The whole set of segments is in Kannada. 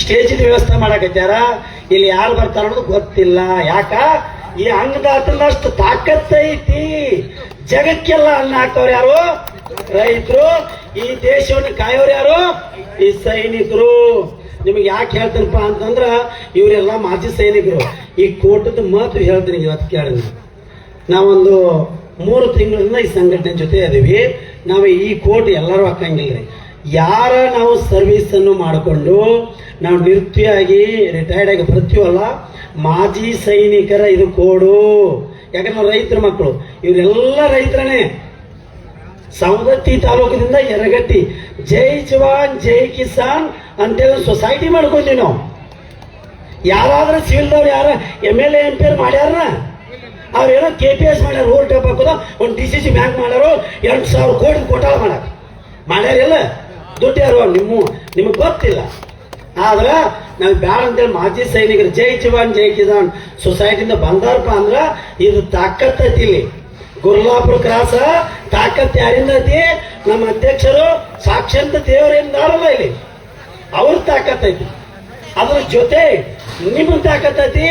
ಸ್ಟೇಜ್ ವ್ಯವಸ್ಥೆ ಮಾಡಕತ್ಯಾರ? ಇಲ್ಲಿ ಯಾರು ಬರ್ತಾರ ಅನ್ನೋದು ಗೊತ್ತಿಲ್ಲ. ಯಾಕ? ಈ ಅನ್ನದಾತನಷ್ಟು ತಾಕತ್ತೈತಿ. ಜಗಕ್ಕೆಲ್ಲ ಅನ್ನ ಹಾಕೋರು ಯಾರು? ರೈತರು. ಈ ದೇಶವನ್ನು ಕಾಯೋರು ಯಾರು? ಈ ಸೈನಿಕರು. ನಿಮಗೆ ಯಾಕೆ ಹೇಳ್ತೀನಪ್ಪ ಅಂತಂದ್ರ, ಇವರೆಲ್ಲ ಮಾಜಿ ಸೈನಿಕರು. ಈ ಕೋಟದ ಮಾತು ಹೇಳ್ತೀನಿ ಇವತ್ತು ಕೇಳಿ ನಾವೊಂದು ಮೂರು ತಿಂಗಳಿಂದ ಈ ಸಂಘಟನೆ ಜೊತೆ ಅದೀವಿ ನಾವು ಈ ಕೋಟ್ ಎಲ್ಲರೂ ಹಾಕಂಗಿಲ್ಲ ರೀ ಯಾರ ನಾವು ಸರ್ವಿಸ್ ಅನ್ನು ಮಾಡಿಕೊಂಡು ನಾವು ನಿವೃತ್ತಿಯಾಗಿ ರಿಟೈರ್ಡ್ ಆಗಿ ಬರ್ತೀವಲ್ಲ ಮಾಜಿ ಸೈನಿಕರ ಇದು ಕೋಡು. ಯಾಕಂದ್ರೆ ನಾವು ರೈತರ ಮಕ್ಕಳು, ಇವರೆಲ್ಲ ರೈತರನೇ. ಸವದತ್ತಿ ತಾಲೂಕಿನಿಂದ ಎರಗಟ್ಟಿ ಜೈ ಜವಾನ್, ಜೈ ಕಿಸಾನ್ ಅಂತೇಳಿ ಸೊಸೈಟಿ ಮಾಡ್ಕೊತೀವಿ ನಾವು. ಯಾರಾದ್ರೂ ಸಿವಿಲ್ದವ್ರು ಯಾರ M L A M P ಮಾಡ್ಯಾರ ಅವ್ರೇನೋ ಕೆ ಪಿ ಎಸ್ ಮಾಡ್ಯಾರ ರೋಡ್ ಟೇಪ್ ಹಾಕೋದು, ಒಂದು ಡಿ ಸಿ ಸಿ ಬ್ಯಾಂಕ್ ಮಾಡ್ಯಾರು, ಎರಡು ಸಾವಿರ ಕೋಟಿ ಕೋಟಾಳ ಮಾಡ್ಯಾರ ಮಾಡ್ಯಾರಿಲ್ಲ ದುಡ್ಡು ಯಾರು ನಿಮ್ಮ, ನಿಮಗೆ ಗೊತ್ತಿಲ್ಲ. ಆದ್ರೆ ನಾವು ಬ್ಯಾಡ ಅಂತೇಳಿ ಮಾಜಿ ಸೈನಿಕರು, ಜೈ ಜವಾನ್, ಜೈ ಕಿಸಾನ್ ಸೊಸೈಟಿಯಿಂದ ಬಂದಾರಪ್ಪ ಅಂದ್ರೆ ಇದು ತಾಕತ್ತೈತಿ ಇಲ್ಲಿ. ಗುರುಲಾಪುರ ಕ್ರಾಸ ತಾಕತ್ ಯಾರಿಂದ ಐತಿ? ನಮ್ಮ ಅಧ್ಯಕ್ಷರು ಸಾಕ್ಷಾತ್ ದೇವರಿಂದಾರಲ್ಲ ಇಲ್ಲಿ. ಅವ್ರ ತಾಕತ್ತೈತಿ ಅದ್ರ ಜೊತೆ ನಿಮ್ಮ ತಾಕತ್ತೈತಿ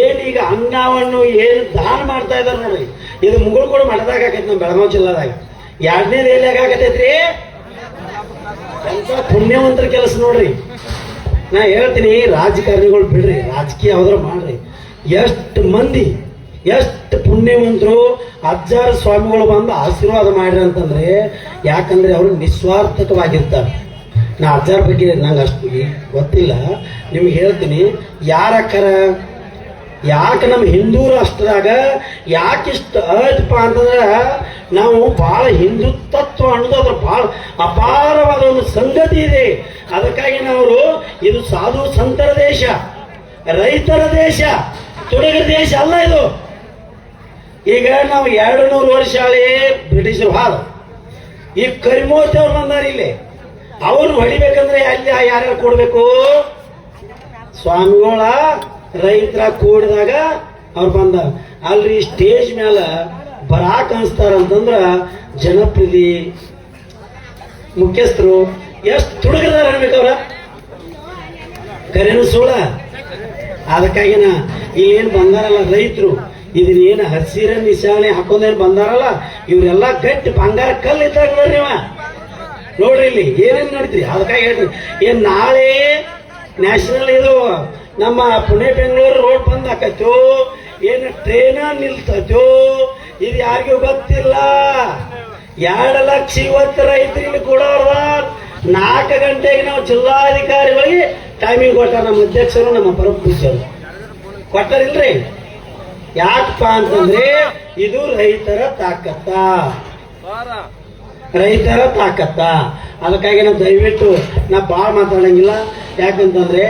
ಏನೀಗ ಅನ್ನವನ್ನು ಏನು ದಾನ ಮಾಡ್ತಾ ಇದಾರೆ ನೋಡ್ರಿ. ಇದು ಮುಗುಳು ಕೂಡ ಮಠದಾಗ ಆಕೈತಿ ನಮ್ಮ ಬೆಳಗಾವಿ ಜಿಲ್ಲಾದಾಗ. ಎರಡನೇ ರೇಲಿಯಾಗ ಆಗತೈತ್ರಿ ಎಂತ ಪುಣ್ಯವಂತರ ಕೆಲಸ ನೋಡ್ರಿ. ನಾ ಹೇಳ್ತೀನಿ, ರಾಜಕಾರಣಿಗಳು ಬಿಡ್ರಿ, ರಾಜಕೀಯ ಯಾವ್ದಾರ ಮಾಡ್ರಿ. ಎಷ್ಟು ಮಂದಿ, ಎಷ್ಟು ಪುಣ್ಯವಂತರು ಅಜ್ಜಾರ ಸ್ವಾಮಿಗಳು ಬಂದು ಆಶೀರ್ವಾದ ಮಾಡ್ರಿ ಅಂತಂದ್ರೆ, ಯಾಕಂದ್ರೆ ಅವರು ನಿಸ್ವಾರ್ಥಕವಾಗಿರ್ತಾರೆ. ನಾ ಅಜ್ಜಾರ ಬಗ್ಗೆ ನಂಗೆ ಅಷ್ಟು ಗೊತ್ತಿಲ್ಲ. ನಿಮ್ಗೆ ಹೇಳ್ತೀನಿ ಯಾರಕ್ಕರ ಯಾಕೆ ನಮ್ಮ ಹಿಂದೂ ರಾಷ್ಟ್ರದಾಗ ಯಾಕಿಷ್ಟು ಆಯ್ತಪ್ಪ ಅಂತಂದ್ರೆ ನಾವು ಬಹಳ ಹಿಂದುತ್ವ ಅನ್ನೋದು ಅದ್ರ ಬಹಳ ಅಪಾರವಾದ ಒಂದು ಸಂಗತಿ ಇದೆ. ಅದಕ್ಕಾಗಿ ನಾವು ಇದು ಸಾಧು ಸಂತರ ದೇಶ, ರೈತರ ದೇಶ, ತುಡುಗರ ದೇಶ ಅಲ್ಲ ಇದು. ಈಗ ನಾವು ಎರಡು ನೂರು ವರ್ಷ ಹಳೆ ಬ್ರಿಟಿಷರು ಭಾಳ ಈ ಕರಿಮೂರ್ತಿ ಅವ್ರು ಬಂದಾರ ಇಲ್ಲಿ. ಅವ್ರು ಹೊಡಿಬೇಕಂದ್ರೆ ಅಲ್ಲಿ ಯಾರ್ಯಾರು ಕೊಡ್ಬೇಕು? ಸ್ವಾಮಿಗಳ ರೈತರ ಕೂಡಿದಾಗ ಅವ್ರು ಬಂದ, ಅಲ್ರಿ, ಸ್ಟೇಜ್ ಮೇಲೆ ಬರಾಕ್ ಅನ್ಸ್ತಾರ ಅಂತಂದ್ರ ಜನಪ್ರತಿ ಮುಖ್ಯಸ್ಥರು ಎಷ್ಟು ತುಡುಗದಾರ ಅನ್ಬೇಕವ್ರ ಕರೆನು ಸೋಳ ಅದಕ್ಕಾಗಿನ ಇಲ್ಲೇನು ಬಂದಾರಲ್ಲ ರೈತರು, ಇದನ್ನೇನು ಹಸಿರ ನಿಶಾನೆ ಹಾಕೊಂಡೇನು ಬಂದಾರಲ್ಲ, ಇವರೆಲ್ಲ ಗಟ್ಟಿ ಬಂಗಾರ ಕಲ್ಲು ಇದ್ದಾಗ ನೋಡ್ರಿ. ನೋಡ್ರಿ ಇಲ್ಲಿ ಏನೇನು ನೋಡಿದ್ರಿ ಅದಕ್ಕಾಗಿ ಹೇಳ್ರಿ ಏನ್ ನಾಳೆ ನ್ಯಾಷನಲ್ ಇದು ನಮ್ಮ ಪುಣೆ ಬೆಂಗಳೂರು ರೋಡ್ ಬಂದ್ ಏನು ಟ್ರೈನ ನಿಲ್ತೈತೋ? ಇದು ಯಾರಿಗೂ ಗೊತ್ತಿಲ್ಲ. ಎರಡು ಲಕ್ಷ ಇವತ್ತು ರೈತರಿಗೆ ಕೊಡೋರ ನಾಲ್ಕು ಗಂಟೆಗೆ ನಾವು ಜಿಲ್ಲಾಧಿಕಾರಿಗಳಿಗೆ ಟೈಮಿಂಗ್ ಕೊಟ್ಟ ನಮ್ಮ ಅಧ್ಯಕ್ಷರು, ನಮ್ಮ ಪರಮ ಪೂಜ್ಯರು ಕೊಟ್ಟರಿಲ್ರಿ? ಯಾಕಪ್ಪ ಅಂತಂದ್ರೆ ಇದು ರೈತರ ತಾಕತ್ತ. ರೈತರ ತಾಕತ್ತ. ಅದಕ್ಕಾಗಿ ನಾವು ದಯವಿಟ್ಟು ನಾ ಭಾಳ ಮಾತಾಡಂಗಿಲ್ಲ. ಯಾಕಂತಂದ್ರೆ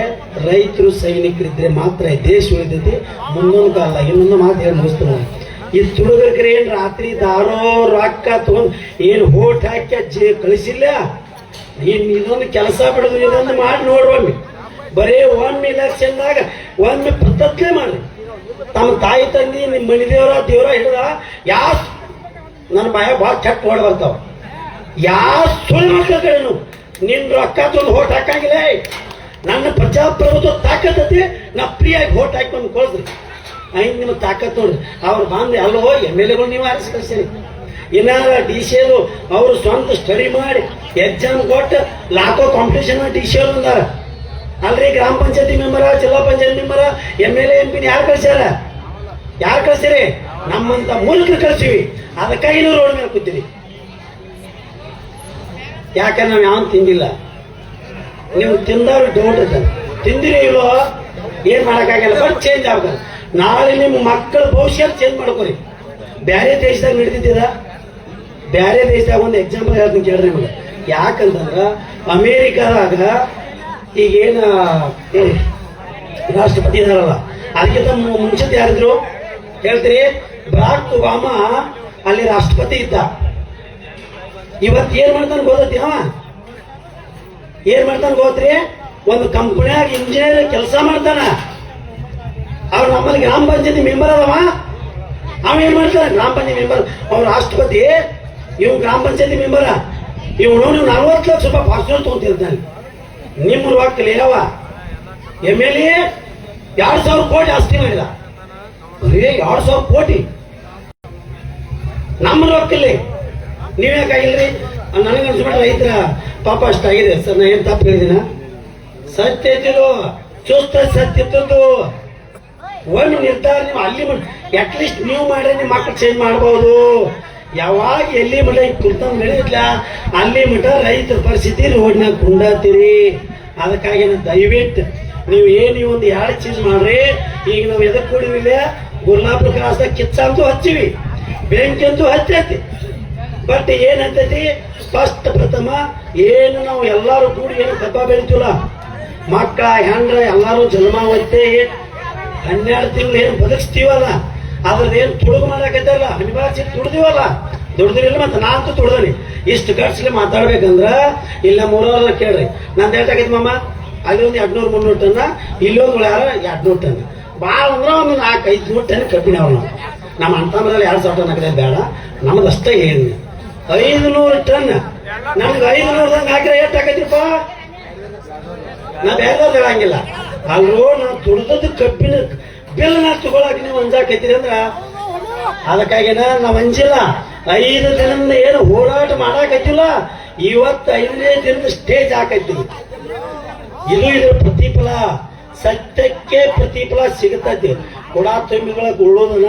ರೈತರು ಸೈನಿಕರಿದ್ರೆ ಮಾತ್ರ ದೇಶ ಉಳಿದೈತಿ. ಮುಂದೊಂದು ಕಾಲ, ಇನ್ನೊಂದು ಮಾತು ಹೇಳಿ ಮುಗಿಸ್ತಾರೆ. ಈ ತುಳುಗರ್ಕರೆ ಏನು ರಾತ್ರಿ ದಾರೋ ರೊಕ್ಕ ತಗೊಂಡು ಏನು ಹೋಟ್ ಹಾಕಿ ಜೇ ಕಳಿಸಿಲ್ಲ? ಇನ್ನು ಇದೊಂದು ಕೆಲಸ ಬಿಡೋದು, ಇದೊಂದು ಮಾಡಿ ನೋಡ್ರೊಮ್ಮೆ ಬರೇ ಒಮ್ಮೆ ಇಲೆಕ್ಷನ್ದಾಗ, ಒಮ್ಮೆ ಪದ್ಧತಿ ಮಾಡ್ರಿ. ತಮ್ಮ ತಾಯಿ ತಂದಿ ನಿಮ್ಮ ಮನೆ ದೇವರ ದೇವರ ಹಿಡ್ದ ಯಾ ನನ್ನ ಬಾಯ ಭಾಳ ಕೆಟ್ಟ ಹೊಡ್ ಬರ್ತಾವ. ಯಾವ ಸುಳ್ಳು ಮಕ್ಕಳು ನಿನ್ನ ನಿನ್ ರೊಕ್ಕ ತಂದು ಹೋಟ್ ಹಾಕಂಗಿಲ್ಲ. ನನ್ನ ಪ್ರಜಾಪ್ರಭುತ್ವ ತಾಕತ್ತೈತಿ ನಾ ಫ್ರೀಯಾಗಿ ಓಟ್ ಹಾಕೊಂಡು ಕೊಳದ್ರಿ ಐದು ನಿಮ್ಮ ತಾಕತ್ ನೋಡ್ರಿ ಅವ್ರು ಬಂದು ಅಲ್ಲೋ ಎಂ ಎಲ್ ಎಗಳು ನೀವು ಆರಿಸಿ ಇನ್ನಾರ ಡಿ ಸಿ ಎಲ್ ಅವರು ಸ್ವಂತ ಸ್ಟಡಿ ಮಾಡಿ ಎಕ್ಸಾಮ್ ಕೊಟ್ಟು ಲಾಕೋ ಕಾಂಪಿಟೇಷನ್ ಡಿ ಸಿ ಎಲ್ ಅಂದಾರ ಅಲ್ರಿ ಗ್ರಾಮ ಪಂಚಾಯತಿ ಮೆಂಬರ ಜಿಲ್ಲಾ ಪಂಚಾಯತ್ ಮೆಂಬರ ಎಂ ಎಲ್ ಎಂ ಪಿನ ಯಾರು ಕಳ್ಸ್ಯಾರ? ಯಾರು ಕಳ್ಸಿರಿ ನಮ್ಮಂತ ಮೂಲಕ ಕಳ್ಸಿವಿ ಅದಕ್ಕಾಗಿ ರೋಡ್ ಮೇಲೆ ಕೂತೀವಿ. ಯಾಕೆ ನಾವು ಯಾವ ತಿಂದಿಲ್ಲ? ನೀವು ತಿಂದವ್ರು ಡೌಟ್ ಇದ್ದ ತಿಂದಿರಿ ಇಲ್ವೋ ಏನ್ ಮಾಡಕ್ಕಾಗಲ್ಲ ಬಟ್ ಚೇಂಜ್ ಆಗಲ್ಲ ನಾಳೆ ನಿಮ್ಮ ಮಕ್ಕಳ ಭವಿಷ್ಯ ಚೇಂಜ್ ಮಾಡ್ಕೊರಿ. ಬೇರೆ ದೇಶದಾಗ ನಡೀತಿದ್ದೀರ? ಬೇರೆ ದೇಶದಾಗ ಒಂದು ಎಕ್ಸಾಂಪಲ್ ಹೇಳ್ತೀನಿ ಕೇಳ್ರಿ ನಿಮಗೆ. ಯಾಕಂತಂದ್ರ, ಅಮೇರಿಕಾದಾಗ ಈಗೇನ ರಾಷ್ಟ್ರಪತಿ ಇದಾರಲ್ಲ, ಅದಕ್ಕಿಂತ ಮುಂಚೆ ಯಾರಿದ್ರು? ಹೇಳ್ತೀರಿ, ಬ್ರಾಕ್ ಒಬಾಮಾ ಅಲ್ಲಿ ರಾಷ್ಟ್ರಪತಿ ಇದ್ದ. ಇವತ್ತು ಏನ್ ಮಾಡ್ತಾನೆ ಗೊತ್ತೈತಿ ಅವ ಏನ್ ಮಾಡ್ತಾನೆ ಗೊತ್ತ್ರಿ ಒಂದು ಕಂಪನಿಯಾಗ ಇಂಜಿನಿಯರ್ ಕೆಲಸ ಮಾಡ್ತಾನ. ಅವ್ರ ನಮ್ಮಲ್ಲಿ ಗ್ರಾಮ ಪಂಚಾಯತಿ ಮೆಂಬರ್ ಅದವ. ಅವ ಏನ್ ಮಾಡ್ತಾನ? ಗ್ರಾಮ ಪಂಚಾಯತಿ ಮೆಂಬರ್ ಅವ್ರ ರಾಷ್ಟ್ರಪತಿ ಇವ್ ಗ್ರಾಮ ಪಂಚಾಯತಿ ಮೆಂಬರ ಇವನು ನೀವು ನಲ್ವತ್ತು ಲಕ್ಷ ರೂಪಾಯಿ ಫಾರ್ಚೂನರ್ ತಗೊಂತಿರ್ತಾನೆ. ನಿಮ್ಮ ರೊಕ್ಕಲಿ ಯಾವ ಎಂ ಎಲ್ ಎ ಎರಡ್ ಸಾವಿರ ಕೋಟಿ ಆಸ್ತಿ ಮಾಡಿದ. ಬರೀ ಎರಡ್ ಸಾವಿರ ಕೋಟಿ. ನಮ್ಮ ರೊಕ್ಕಲ್ಲಿ ನೀವ್ಯಾಕಾಗಿಲ್ರಿ ನನಗೆ ರೈತರ. ಪಾಪ ಅಷ್ಟಾಗಿದೆ. ಸರ್, ನಾ ಏನ್ ತಪ್ಪು ಹೇಳಿದಿನ? ಸತ್ಯ ಐತಿದು ಚುಸ್ತ ಸತ್ಯ ಇದ್ದದ್ದು ಒಂದು ನಿರ್ಧಾರ ನೀವು ಅಲ್ಲಿ ಅಟ್ಲೀಸ್ಟ್ ನೀವು ಮಾಡ್ರೆ ನಿಮ್ಮ ಮಕ್ಕಳು ಚೇಂಜ್ ಮಾಡ್ಬೋದು. ಯಾವಾಗ ಎಲ್ಲಿ ಮಠ ಈಗ ಕುರ್ತಂಗ್ ನಡೆಯಿಲ್ಲ ಅಲ್ಲಿ ಮಠ ರೈತರ ಪರಿಸ್ಥಿತಿ ರೋಡ್ನಾಗ ಕುಂಡಾತೀರಿ ಅದಕ್ಕಾಗಿ ದಯವಿಟ್ಟು ನೀವು ಏನು ಒಂದು ಎರಡು ಚೀಸ್ ಮಾಡ್ರಿ? ಈಗ ನಾವು ಎದಕ್ಕೆ ಕೂಡಿವಿಲ್ಲ ಗುರ್ಲಾಪುರ ಕ್ರಾಸ್ದಾಗ ಕಿಚ್ಚ ಅಂತೂ ಹಚ್ಚಿವಿ. ಬೆಂಕಿ ಅಂತೂ ಹಚ್ಚೈತಿ. ಬಟ್ ಏನಂತೈತಿ? ಸ್ಪಷ್ಟ ಪ್ರಥಮ, ಏನು ನಾವು ಎಲ್ಲರೂ ಕೂಡಿ ಏನು ಕಬ್ಬ ಬೆಳಿತೀವಲ್ಲ? ಮಕ್ಕ ಹೆಂಡ್ರ ಎಲ್ಲಾರು ಜನ್ಮಾವತ್ತೆ ಹನ್ನೆರಡು ತಿಂಗಳು ಏನು ಬದುಕಿಸ್ತೀವಲ್ಲ? ಅದ್ರದ್ದು ಏನು ತುಳುಗು ಮಾಡಕತ್ತಲ್ಲ? ಅನಿವಾರ್ಯ ತುಡ್ದಿವಲ್ಲ? ದುಡ್ದಿರಲಿಲ್ಲ ಮತ್ತೆ ನಾನಂತೂ ತುಳ್ದನಿ ಇಷ್ಟು ಖರ್ಚಲ್ಲಿ ಮಾತಾಡ್ಬೇಕಂದ್ರ ಇಲ್ಲ ಮೂರವ್ರನ್ನ ಕೇಳ್ರಿ. ನಂದು ಹೇಳ್ತಾಗೈತಿ ಮಾಮ ಅಲ್ಲಿ ಒಂದು ಎರಡ್ನೂರು ಮುನ್ನೂರು ಟನ್ನ ಇಲ್ಲೊಂದು ಯಾರ? ಎರಡ್ನೂರು ಟನ್. ಭಾಳ ಅಂದ್ರೆ ಒಂದು ನಾಲ್ಕು ಐದು ನೂರು ಟನ್ ಕಬ್ಬಿಣ ಅವ್ರು ನಮ್ಮ ಅಂತಂದ್ರಲ್ಲಿ ಎರಡು ಸಾವಿರ ಟನ್ ಹಾಕಿದ್ರೆ ಬೇಡ. ನಮ್ದು ಅಷ್ಟೇ ಹೇಳಿದ್ನಿ ಐದು ನೂರು ಟನ್. ನಮ್ಗೆ ಐದು ನೂರದಂಗೆ ಹಾಕಿದ್ರೆ ಎಷ್ಟು ಹಾಕೈತಿಪ್ಪ? ನಾ ಬೇರೆ ಹೇಳಂಗಿಲ್ಲ. ಅಲ್ಲೋ ನಾವು ದುಡ್ದದ್ದು ಕಬ್ಬಿನ ಬಿಲ್ ನಾ ತಗೊಳಕ್ ನೀವು ಅಂಜಾಕೈತಿರಿ ಅಂದ್ರ ಅದಕ್ಕಾಗಿನ ನಾವ್ ಅಂಜಿಲ್ಲ. ಐದು ದಿನದಿಂದ ಏನು ಹೋರಾಟ ಮಾಡಾಕೈತಿಲ್ಲ ಇವತ್ತು ಐದನೇ ದಿನದ ಸ್ಟೇಜ್ ಹಾಕೈತಿವಿ ಇದು ಇದ್ರ ಪ್ರತಿಫಲ. ಸತ್ಯಕ್ಕೆ ಪ್ರತಿಫಲ ಸಿಗತೈತಿ. ಕೊಡ ತುಂಬಿಗಳ ಉಳ್ಳೋದನ,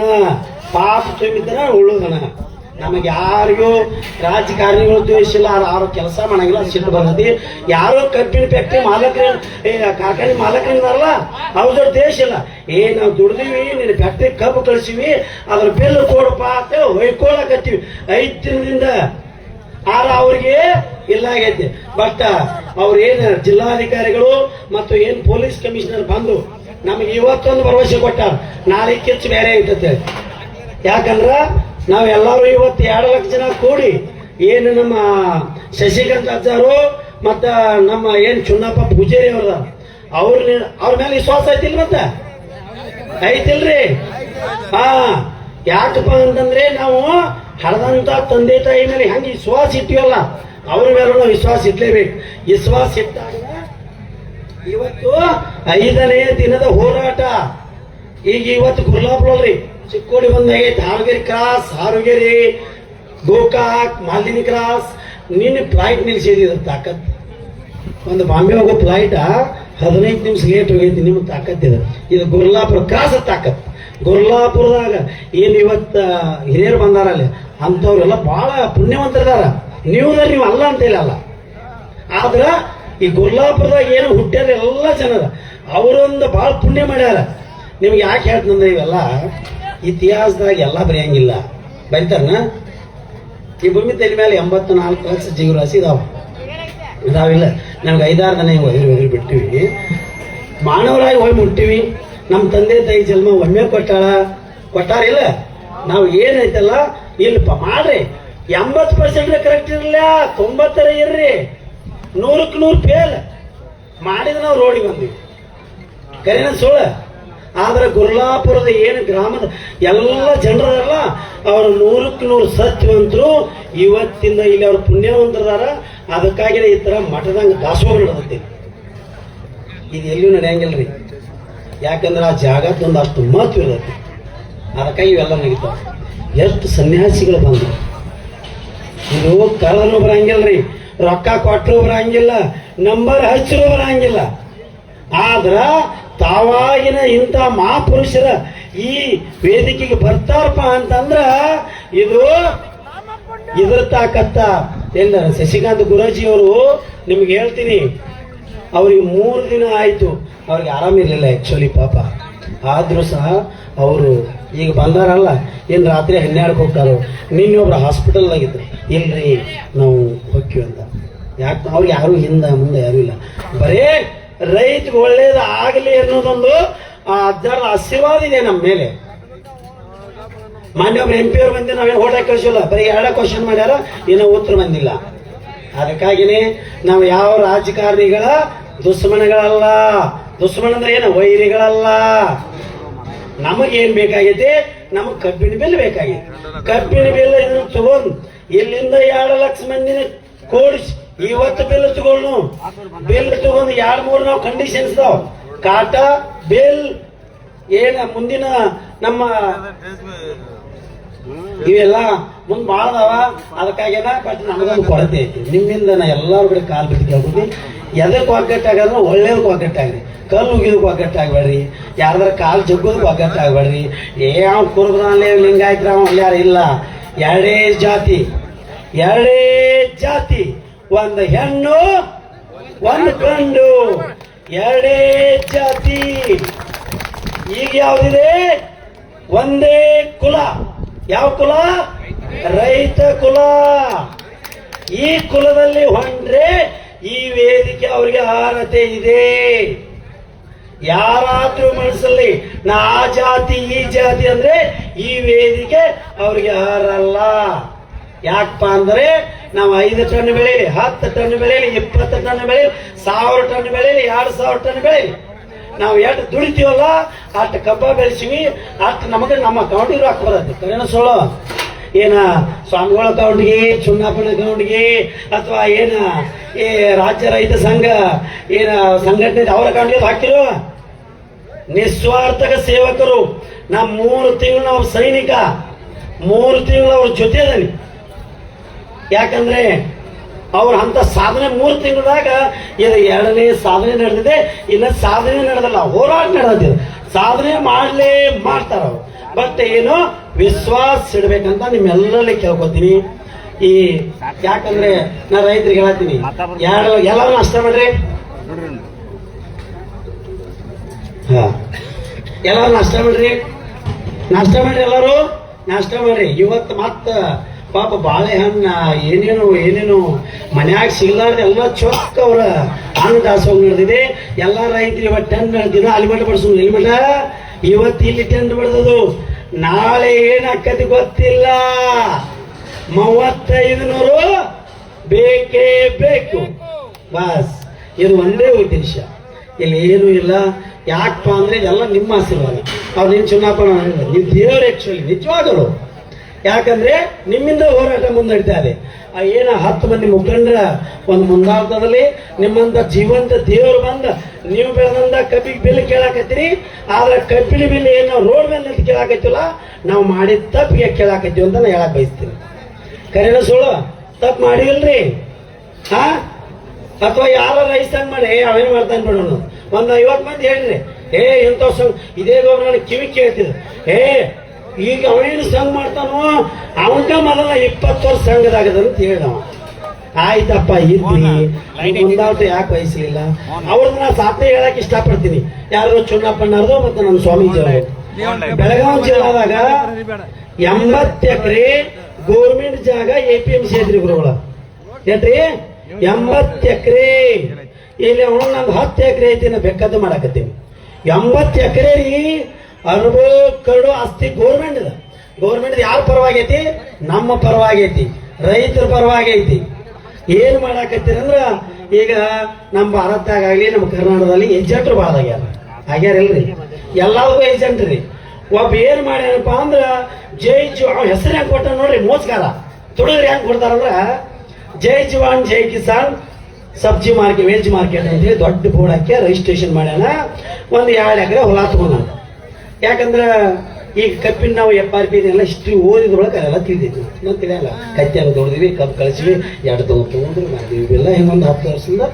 ಪಾಪ ತುಂಬಿದನ ಉಳ್ಳೋದನ. ನಮಗೆ ಯಾರಿಗೂ ರಾಜಕಾರಣಿಗಳು ದ್ವೇಷ ಇಲ್ಲ ಯಾರು ಕೆಲಸ ಮಾಡಂಗಿಲ್ಲ ಸಿಟ್ಟು ಬರ್ತೈತಿ ಯಾರೋ ಕಬ್ಬಿನ ಫ್ಯಾಕ್ಟ್ರಿ ಮಾಲಕರ ಕಾರ್ಖಾನೆ ಮಾಲಕರಿದಾರಲ್ಲ ಅವ್ರ ಜೊತೆ ದೇಶ ಇಲ್ಲ. ಏ, ನಾವು ದುಡ್ದೀವಿ, ನಿನ್ನ ಫ್ಯಾಕ್ಟ್ರಿ ಕಬ್ಬು ಕಳಿಸಿವಿ, ಅದ್ರ ಬಿಲ್ ಕೊಡಪ್ಪ ಅಂತ ಹೊಯ್ಕೊಳಕತ್ತೀವಿ. ಐದು ದಿನದಿಂದ ಆರ ಅವ್ರಿಗೆ ಇಲ್ಲ ಆಗೈತಿ. ಬಟ್ ಅವ್ರ ಏನು ಜಿಲ್ಲಾಧಿಕಾರಿಗಳು ಮತ್ತು ಏನು ಪೊಲೀಸ್ ಕಮಿಷನರ್ ಬಂದು ನಮಗೆ ಇವತ್ತೊಂದು ಭರವಸೆ ಕೊಟ್ಟಾರ. ನಾಳೆ ಕಿಚ್ಚು ಬೇರೆ ಇರ್ತೈತೆ. ಯಾಕಂದ್ರ ನಾವೆಲ್ಲರೂ ಇವತ್ತು ಎರಡು ಲಕ್ಷ ಜನ ಕೂಡಿ ಏನು ನಮ್ಮ ಶಶಿಕಾಂತ್ ಅಜ್ಜಾರು ಮತ್ತು ನಮ್ಮ ಏನು ಚುನ್ನಪ್ಪ ಪೂಜಾರಿ ಅವ್ರ ಅವ್ರ ಅವ್ರ ಮೇಲೆ ವಿಶ್ವಾಸ ಐತಿಲ್ ಮತ್ತೆ? ಐತಿಲ್ರಿ? ಹಾ. ಯಾಕಪ್ಪ ಅಂತಂದ್ರೆ ನಾವು ಹಳದಂತ ತಂದೆ ತಾಯಿ ಮೇಲೆ ಹೆಂಗೆ ವಿಶ್ವಾಸ ಇಟ್ಟಿವಲ್ಲ, ಅವ್ರ ಮೇಲೆ ನಾವು ವಿಶ್ವಾಸ ಇಡ್ಲೇಬೇಕು ವಿಶ್ವಾಸ ಇಟ್ಟಾಗ ಇವತ್ತು ಐದನೇ ದಿನದ ಹೋರಾಟ. ಈಗ ಇವತ್ತು ಗುರ್ಲಾಪುರಲ್ರಿ ಚಿಕ್ಕೋಡಿ ಬಂದಾಗೈತೆ ಹಾರುಗೇರಿ ಕ್ರಾಸ್, ಹಾರುಗೇರಿ, ಗೋಕಾಕ್ ಮಾಲಿನಿ ಕ್ರಾಸ್, ನಿನ್ನೆ ಫ್ಲೈಟ್ ನಿಲ್ಸಿದ ತಾಕತ್. ಒಂದು ಬಾಂಬೆ ಹೋಗೋ ಫ್ಲೈಟ್ ಹದಿನೈದು ನಿಮಿಷ ಲೇಟ್ ಹೋಗೈತಿ ನಿಮ್ಗೆ ತಾಕತ್ತಿದೆ ಇದು. ಗುರ್ಲಾಪುರ ಕ್ರಾಸ್ ತಾಕತ್. ಗುರ್ಲಾಪುರದಾಗ ಏನು ಇವತ್ತು ಹಿರಿಯರು ಬಂದಾರಲ್ಲಿ ಅಂಥವ್ರೆಲ್ಲ ಬಹಳ ಪುಣ್ಯವಂತರಿದಾರ. ನೀವು ನೀವು ಅಲ್ಲ ಅಂತ ಹೇಳಲ್ಲ ಆದ್ರೆ ಈ ಗುರ್ಲಾಪುರದಾಗ ಏನು ಹುಟ್ಟ್ಯಾರ ಎಲ್ಲ ಜನರ, ಅವರೊಂದು ಬಹಳ ಪುಣ್ಯ ಮಾಡ್ಯಾರ. ನಿಮ್ಗೆ ಯಾಕೆ ಹೇಳ್ತಂದ್ರೆ ಇವೆಲ್ಲ ಇತಿಹಾಸದಾಗ ಎಲ್ಲ ಬರೆಯಂಗಿಲ್ಲ. ಬೈತಾರನ ಈ ಭೂಮಿ ತಲೆ ಮೇಲೆ ಎಂಬತ್ತು ನಾಲ್ಕು ಲಕ್ಷ ಜೀವರಾಶಿ ಇದಾವ. ಇದಾವಿಲ್ಲ. ನಮ್ಗೆ ಐದಾರು ದನ ಒದರಿ ಒದರಿ ಬಿಟ್ಟಿವಿ ಮಾನವರಾಗಿ ಹೋಗಿ ಮುಟ್ಟಿವಿ ನಮ್ಮ ತಂದೆ ತಾಯಿ ಜನ್ಮ ಒಮ್ಮೆ ಕೊಟ್ಟಾಳ. ಕೊಟ್ಟಾರಿಲ್ಲ ನಾವು ಏನೈತಲ್ಲ ಇಲ್ಲಪ್ಪ, ಮಾಡ್ರಿ. ಎಂಬತ್ತು ಪರ್ಸೆಂಟ್ ಕರೆಕ್ಟ್ ಇರಲಿಲ್ಲ ತೊಂಬತ್ತರ ಇರ್ರಿ. ನೂರಕ್ಕೆ ನೂರು ಫೇಲ್ ಮಾಡಿದ ನಾವು ರೋಡಿಗೆ ಬಂದ್ವಿ. ಕರೆನ ಸುಳ್ಳ? ಆದ್ರೆ ಗುರ್ಲಾಪುರದ ಏನು ಗ್ರಾಮದ ಎಲ್ಲ ಜನರಲ್ಲ ಅವರು ನೂರಕ್ಕೆ ನೂರು ಸತ್ಯವಂತರು ಇವತ್ತಿಂದ ಇಲ್ಲಿ ಅವ್ರು ಪುಣ್ಯವಂತರದಾರ. ಅದಕ್ಕಾಗಿ ಈ ತರ ಮಠದಂಗ ದಾಸೋಹ ನಡೆದೈತಿ. ಇದು ಎಲ್ಲಿಯೂ ನಡೆಯಂಗಿಲ್ರಿ. ಯಾಕಂದ್ರೆ ಆ ಜಾಗದೊಂದು ಅಷ್ಟು ಮಹತ್ವ ಇರತ್ತೆ. ಅದಕ್ಕಾಗಿ ಇವೆಲ್ಲ ನಡೀತಾವ. ಎಷ್ಟು ಸನ್ಯಾಸಿಗಳು ಬಂದ್ರು. ಇದು ಕಳ್ಳನು ಬರಂಗಿಲ್ರಿ. ರೊಕ್ಕ ಕೊಟ್ಟರು ಬರಂಗಿಲ್ಲ. ನಂಬರ್ ಹಚ್ಚರು ಬರಂಗಿಲ್ಲ. ಆದ್ರ ತಾವಾಗಿನ ಇಂಥ ಮಹಾಪುರುಷರ ಈ ವೇದಿಕೆಗೆ ಬರ್ತಾರಪ್ಪ ಅಂತಂದ್ರ ಇದು ಇದ್ರ ತಾಕತ್ತ ಎಂದ ಶಶಿಕಾಂತ್ ಗುರಾಜಿಯವರು ನಿಮ್ಗೆ ಹೇಳ್ತೀನಿ. ಅವ್ರಿಗೆ ಮೂರು ದಿನ ಆಯ್ತು. ಅವ್ರಿಗೆ ಆರಾಮಿರ್ಲಿಲ್ಲ ಆ್ಯಕ್ಚುಲಿ ಪಾಪ. ಆದರೂ ಸಹ ಅವರು ಈಗ ಬಂದಾರಲ್ಲ, ಏನು ರಾತ್ರಿ ಹನ್ನೆರಡು ಹೋಗ್ತಾರೋ. ನಿನ್ನೆ ಒಬ್ರು ಹಾಸ್ಪಿಟಲ್ದಾಗಿದ್ರು ಇಲ್ರಿ, ನಾವು ಹೋಗ್ತೀವಿ ಅಂತ. ಯಾಕೆ ಅವ್ರಿಗೆ ಯಾರು ಹಿಂದೆ, ಮುಂದೆ ಯಾರು ಇಲ್ಲ. ಬರೇ ರೈತಗೆ ಒಳ್ಳೇದು ಆಗಲಿ ಅನ್ನೋದೊಂದು, ಆ ಅಜ್ಜಾರ ಆಶೀರ್ವಾದ ಇದೆ ನಮ್ಮ ಮೇಲೆ. ಮಾನ್ಯ ಎಂ ಪಿ ಅವ್ರು ಬಂದು ನಾವೇನು ಓಟ ಕಳಿಸಿಲ್ಲ. ಬರೀ ಎರಡ ಕ್ವಶನ್ ಮಾಡ್ಯಾರ ಏನೋ ಉತ್ತರ ಬಂದಿಲ್ಲ. ಅದಕ್ಕಾಗಿನೇ ನಾವು ಯಾವ ರಾಜಕಾರಣಿಗಳ ದುಶ್ಮನಗಳಲ್ಲ. ದುಶ್ಮನ ಅಂದ್ರೆ ಏನು? ವೈರಿಗಳಲ್ಲ. ನಮಗೇನ್ ಬೇಕಾಗೈತಿ? ನಮಗ್ ಕಬ್ಬಿನ ಬಿಲ್ ಬೇಕಾಗೈತಿ. ಕಬ್ಬಿನ ಬಿಲ್ ಇನ್ನು ತಗೊಂಡ್ ಇಲ್ಲಿಂದ ಎರಡು ಲಕ್ಷ ಮಂದಿನ ಕೂಡಿಸಿ ಇವತ್ತು ಬಿಲ್ ತಗೊಂಡು ಬಿಲ್ ತಗೊಂಡು ಎರಡು ಮೂರು ನಾವು ಕಂಡೀಷನ್ಸ್ ಕಾಟ ಬಿಲ್, ಏನ ಮುಂದಿನ ನಮ್ಮ ಇವೆಲ್ಲ ಮುಂದ್ ಬಾಳದವ ಅದಕ್ಕಾಗೇನ ಬಟ್ ನಮಗೊಂದು ಕೊರತೆ ಐತಿ. ನಿಮ್ಮಿಂದ ನಾ ಎಲ್ಲಾರು ಕಡೆ ಕಾಲ್ ಬಿಟ್ಟು ಕೇಳ್ಕೊತೀನಿ. ಎದಕ್ಕೆ ಒಗ್ಗಟ್ಟಾಗಂದ್ರೆ ಒಳ್ಳೇದಕ್ಕೆ ಒಗ್ಗಟ್ಟಾಗ್ರಿ ಕಲ್ಲು ಉಗಿದಕ್ಕೆ ಒಗ್ಗಟ್ಟಾಗ್ಬೇಡ್ರಿ ಯಾರ್ದಾರ ಕಾಲು ಜಗ್ಗೋದಕ್ಕೆ ಒಗ್ಗಟ್ಟಾಗ್ಬೇಡ್ರಿ ಏ ಅವ್ ಕುರುಬನಲ್ಲಿ ಲಿಂಗಾಯ್ತ್ರ ಅವ ಯಾರು ಇಲ್ಲ. ಎರಡೇ ಜಾತಿ. ಎರಡೇ ಜಾತಿ. ಒಂದು ಹೆಣ್ಣು, ಒಂದು ಗಂಡು. ಎರಡೇ ಜಾತಿ. ಈಗ ಯಾವ್ದಿದೆ? ಒಂದೇ ಕುಲ. ಯಾವ ಕುಲ? ರೈತ ಕುಲ. ಈ ಕುಲದಲ್ಲಿ ಹೊಂಡ್ರೆ ಈ ವೇದಿಕೆ ಅವರಿಗೆ ಅರ್ಹತೆ ಇದೆ. ಯಾರಾದ್ರೂ ಮನಸ್ಸಲ್ಲಿ, ನಾ ಜಾತಿ, ಈ ಜಾತಿ ಅಂದ್ರೆ ಈ ವೇದಿಕೆ ಅವ್ರಿಗೆ ಅರ್ಹಲ್ಲ. ಯಾಕಪ್ಪ ಅಂದ್ರೆ ನಾವು ಐದು ಟನ್ ಬೆಳೆಯಲಿ, ಹತ್ತು ಟನ್ ಬೆಳೆಯಲಿ, ಇಪ್ಪತ್ತು ಟನ್ ಬೆಳೆಯಲಿ, ಸಾವಿರ ಟನ್ ಬೆಳೆಯಲಿ, ಎರಡು ಸಾವಿರ ಟನ್ ಬೆಳೆಯಲಿ. ನಾವು ಎಷ್ಟು ದುಡಿತೀವಲ್ಲ, ಅಷ್ಟು ಕಬ್ಬ ಬೆಳೆಸಿವಿ ಅಷ್ಟು ನಮಗೆ ನಮ್ಮ ಅಕೌಂಟಿಗೆ ರೊಕ್ಕ ಬರುತ್ತೆ. ಕರೆನ ಸುಳ್ಳು ಏನ ಸ್ವಾಮಿಗಳ ಅಕೌಂಟ್ಗೆ ಚುನ್ನಾಪಣ ಅಕೌಂಟ್ಗೆ ಅಥವಾ ಏನ ಈ ರಾಜ್ಯ ರೈತ ಸಂಘ, ಏನ ಸಂಘಟನೆ ಅವ್ರ ಅಕೌಂಟ್ಗೆ ಹಾಕಿರೋ? ನಿಸ್ವಾರ್ಥಕ ಸೇವಕರು. ನಮ್ಮ ಮೂರು ತಿಂಗಳು ನಾವು ಸೈನಿಕ. ಮೂರು ತಿಂಗಳು ಅವ್ರ ಜೊತೆ ಯಾಕಂದ್ರೆ ಅವ್ರ ಅಂತ ಸಾಧನೆ ಮೂರು ತಿಂಗಳದಾಗ ಇದು ಎರಡನೇ ಸಾಧನೆ ನಡೆದಿದೆ ಇನ್ನ ಸಾಧನೆ ನಡೆದಲ್ಲ, ಹೋರಾಟ ನಡೆದಿದೆ. ಸಾಧನೆ ಮಾಡಲೇ ಮಾಡ್ತಾರ ಅವ್ರು. ಬಟ್ ಏನು? ವಿಶ್ವಾಸ ಇಡ್ಬೇಕಂತ ನಿಮ್ಮೆಲ್ಲರಲ್ಲಿ ಕೇಳ್ಕೊತೀನಿ. ಈ ಯಾಕಂದ್ರೆ ನಾ ರೈತರಿಗೆ ಹೇಳತ್ತೀನಿ. ಎರಡು ಎಲ್ಲರೂ ನಷ್ಟ ಮಾಡ್ರಿ. ಹಾ. ಎಲ್ಲರೂ ನಾಷ್ಟ ಮಾಡ್ರಿ. ನಾಷ್ಟ ಮಾಡ್ರಿ ಎಲ್ಲರೂ? ನಾಷ್ಟ ಮಾಡ್ರಿ. ಇವತ್ತು ಮತ್ತ ಪಾಪ ಬಾಳೆಹಣ್ಣ, ಏನೇನು ಏನೇನು, ಮನ್ಯಾಗ ಸಿಗ್ಲಾರ್ದೆ ಎಲ್ಲ ಚೊಕ್ಕ ಅವ್ರ ಹಣ್ಣು ದಾಸೋಹ ನಡೆದಿದೆ. ಎಲ್ಲ ರೈತರು ಇವತ್ತು ಟೆಂಟ್ ದಿನ ಅಲ್ಲಿ ಮಟ್ಟ ಬಡಿಸೋದು ಎಲ್ಲಿ ಮಟ್ಟ ಇವತ್ತು ಇಲ್ಲಿ ಟೆಂಟ್ ಬಡ್ದದು. ನಾಳೆ ಏನಾಕತಿ ಗೊತ್ತಿಲ್ಲ. ಮೂವತ್ತೈದು ನೂರು ಬೇಕೇ ಬೇಕು. ಬಸ್, ಇದು ಒಂದೇ ಉದ್ದೇಶ. ಇಲ್ಲಿ ಏನು ಇಲ್ಲ. ಯಾಕಪ್ಪ ಅಂದ್ರೆ ಎಲ್ಲ ನಿಮ್ಮ ಆಶೀರ್ವಾದ. ಅವ್ರು ನಿನ್ ಚುನಾವಣೆ ನೀವು ದೇವರು ಆಕ್ಚುಲಿ ನಿಜವಾಗಲು. ಯಾಕಂದ್ರೆ ನಿಮ್ಮಿಂದ ಹೋರಾಟ ಮುಂದಡಿತಾ ಇದೆ ಆ ಏನ ಹತ್ತು ಮಂದಿ ಮುಖಂಡರ ಒಂದು ಮುಂದಾಗ್ತದಲ್ಲಿ ನಿಮ್ಮಂತ ಜೀವಂತ ದೇವರು ಬಂದ, ನೀವು ಬೆಳೆದಂತ ಕಬ್ಬಿಗೆ ಬಿಲ್ ಕೇಳಾಕತ್ತೀರಿ, ಆದ್ರೆ ಕಬ್ಬಿನ ಬಿಲ್ ಏನು ರೋಡ್ ಮೇಲೆ ನಿಂತು ಕೇಳಾಕತ್ತಿಲ್ಲ, ನಾವು ಮಾಡಿದ ತಪ್ಪಿಗೆ ಕೇಳಾಕತ್ತೀವಿ ಅಂತ ನಾನು ಹೇಳಕ್ ಬಯಸ್ತೀನಿ. ಕರೆನ ಸುಳ್ಳು? ತಪ್ಪು ಮಾಡಿಲ್ರಿ? ಹಾ? ಅಥವಾ ಯಾರ ರೈತಂಗ್ ಮಾಡಿ ಅವೇನ್ ಮಾಡ್ತಾನೆ ಬಿಡೋಣ ಒಂದು ಐವತ್ತು ಮಂದಿ ಹೇಳ್ರಿ. ಏ ಇಂಥ ಇದೇ ಗೌರ್ಮೆಂಟ್ ಕಿವಿ ಕೇಳ್ತಿದ್ರು. ಏ ಈಗ ಅವನೇನು ಸಂಘ ಮಾಡ್ತಾನೋ ಅವನ್ಗ ಮೊದಲ ಇಪ್ಪತ್ತು ವರ್ಷ ಸಂಘದಾಗದಂತ ಅಂತ ಹೇಳ್ದವ. ಆಯ್ತಪ್ಪ ಇದ್ರಿ ಮುಂದಾಟ ಯಾಕೆ ವಹಿಸಲಿಲ್ಲ ಅವ್ರದ್ದು ನಾ ಸಾಧ್ಯ ಹೇಳಕ್ ಇಷ್ಟಪಡ್ತೀನಿ. ಯಾರು ಚುನ್ನಪ್ಪಣ್ಣವ್ರದು ಮತ್ತೆ ನಮ್ಮ ಸ್ವಾಮೀಜಿ ಬೆಳಗಾವಿ ಜಿಲ್ಲಾದಾಗ ಎಂಬತ್ತು ಎಕರೆ ಗೋರ್ಮೆಂಟ್ ಜಾಗ ಎ ಪಿ ಎಂ ಸಿ ಐತ್ರಿ ಗುರುಗಳ ಏನ್ರಿ? ಎಂಬತ್ತು ಎಕರೆ. ಇಲ್ಲಿ ಅವನು ನಂದು ಹತ್ತು ಎಕರೆ ಐತಿ ನಾ ಬೇಕಾದ್ದು ಮಾಡಾಕತ್ತೀನಿ. ಎಂಬತ್ತು ಎಕರೆ ರೀ ಅನುಭವ ಕರಡು ಆಸ್ತಿ ಗೋರ್ಮೆಂಟ್ ಗೋರ್ಮೆಂಟ್ ಯಾರ ಪರವಾಗೈತಿ? ನಮ್ಮ ಪರವಾಗೈತಿ. ರೈತರ ಪರವಾಗೈತಿ. ಏನ್ ಮಾಡಾಕತ್ತೀರಂದ್ರ, ಈಗ ನಮ್ಮ ಭಾರತದಾಗಲಿ ನಮ್ಮ ಕರ್ನಾಟಕದಲ್ಲಿ ಏಜೆಂಟ್ರು ಭಾಳ ಆಗ್ಯಾರ. ಆಗ್ಯಾರಿಲ್ರಿ? ಎಲ್ಲದಕ್ಕೂ ಏಜೆಂಟ್ ರೀ. ಒಬ್ಬ ಏನ್ ಮಾಡ್ಯಾನಪ್ಪ ಅಂದ್ರ, ಜೈ ಜವಾನ್ ಹೆಸರು ಹೆಂಗ್ ಕೊಟ್ಟ ನೋಡ್ರಿ ಮೋಸ್ಕಾರ ತುಡುಗ್ರಿ ಹೆಂಗ್ ಕೊಡ್ತಾರಂದ್ರ ಜೈ ಜವಾನ್, ಜೈ ಕಿಸಾನ್, ಸಬ್ಜಿ ಮಾರ್ಕೆಟ್ ವೆಜ್ ಮಾರ್ಕೆಟ್ ಅಂತ ದೊಡ್ಡ ಬೋರ್ಡ್ ಹಾಕಿ ರಿಜಿಸ್ಟ್ರೇಷನ್ ಮಾಡ್ಯಾನ. ಒಂದು ಎರಡು ಎಕರೆ ಹೊಲ ತಗೊಂಡ ಯಾಕಂದ್ರ ಈ ಕಬ್ಬಿನ ನಾವು ಎಫ್ ಆರ್ ಪಿ ಎಲ್ಲ ಹಿಸ್ಟ್ರಿ ಓದಿದ್ರೊಳಗೆ ಅದೆಲ್ಲ ತಿಳಿದಿದ್ವಿ ನಾವು ತಿಳಿಯಲ್ಲ ಕತ್ತೆಲ್ಲ ದೊಡ್ದಿವಿ ಕಬ್ಬು ಕಳಿಸಿವಿ, ಎರಡು ತಗೊಂಡು ತಗೊಂಡ್ರು, ಮಾಡಿದ್ವಿ. ಇವೆಲ್ಲ ಇನ್ನೊಂದು ಹತ್ತು ವರ್ಷದಿಂದ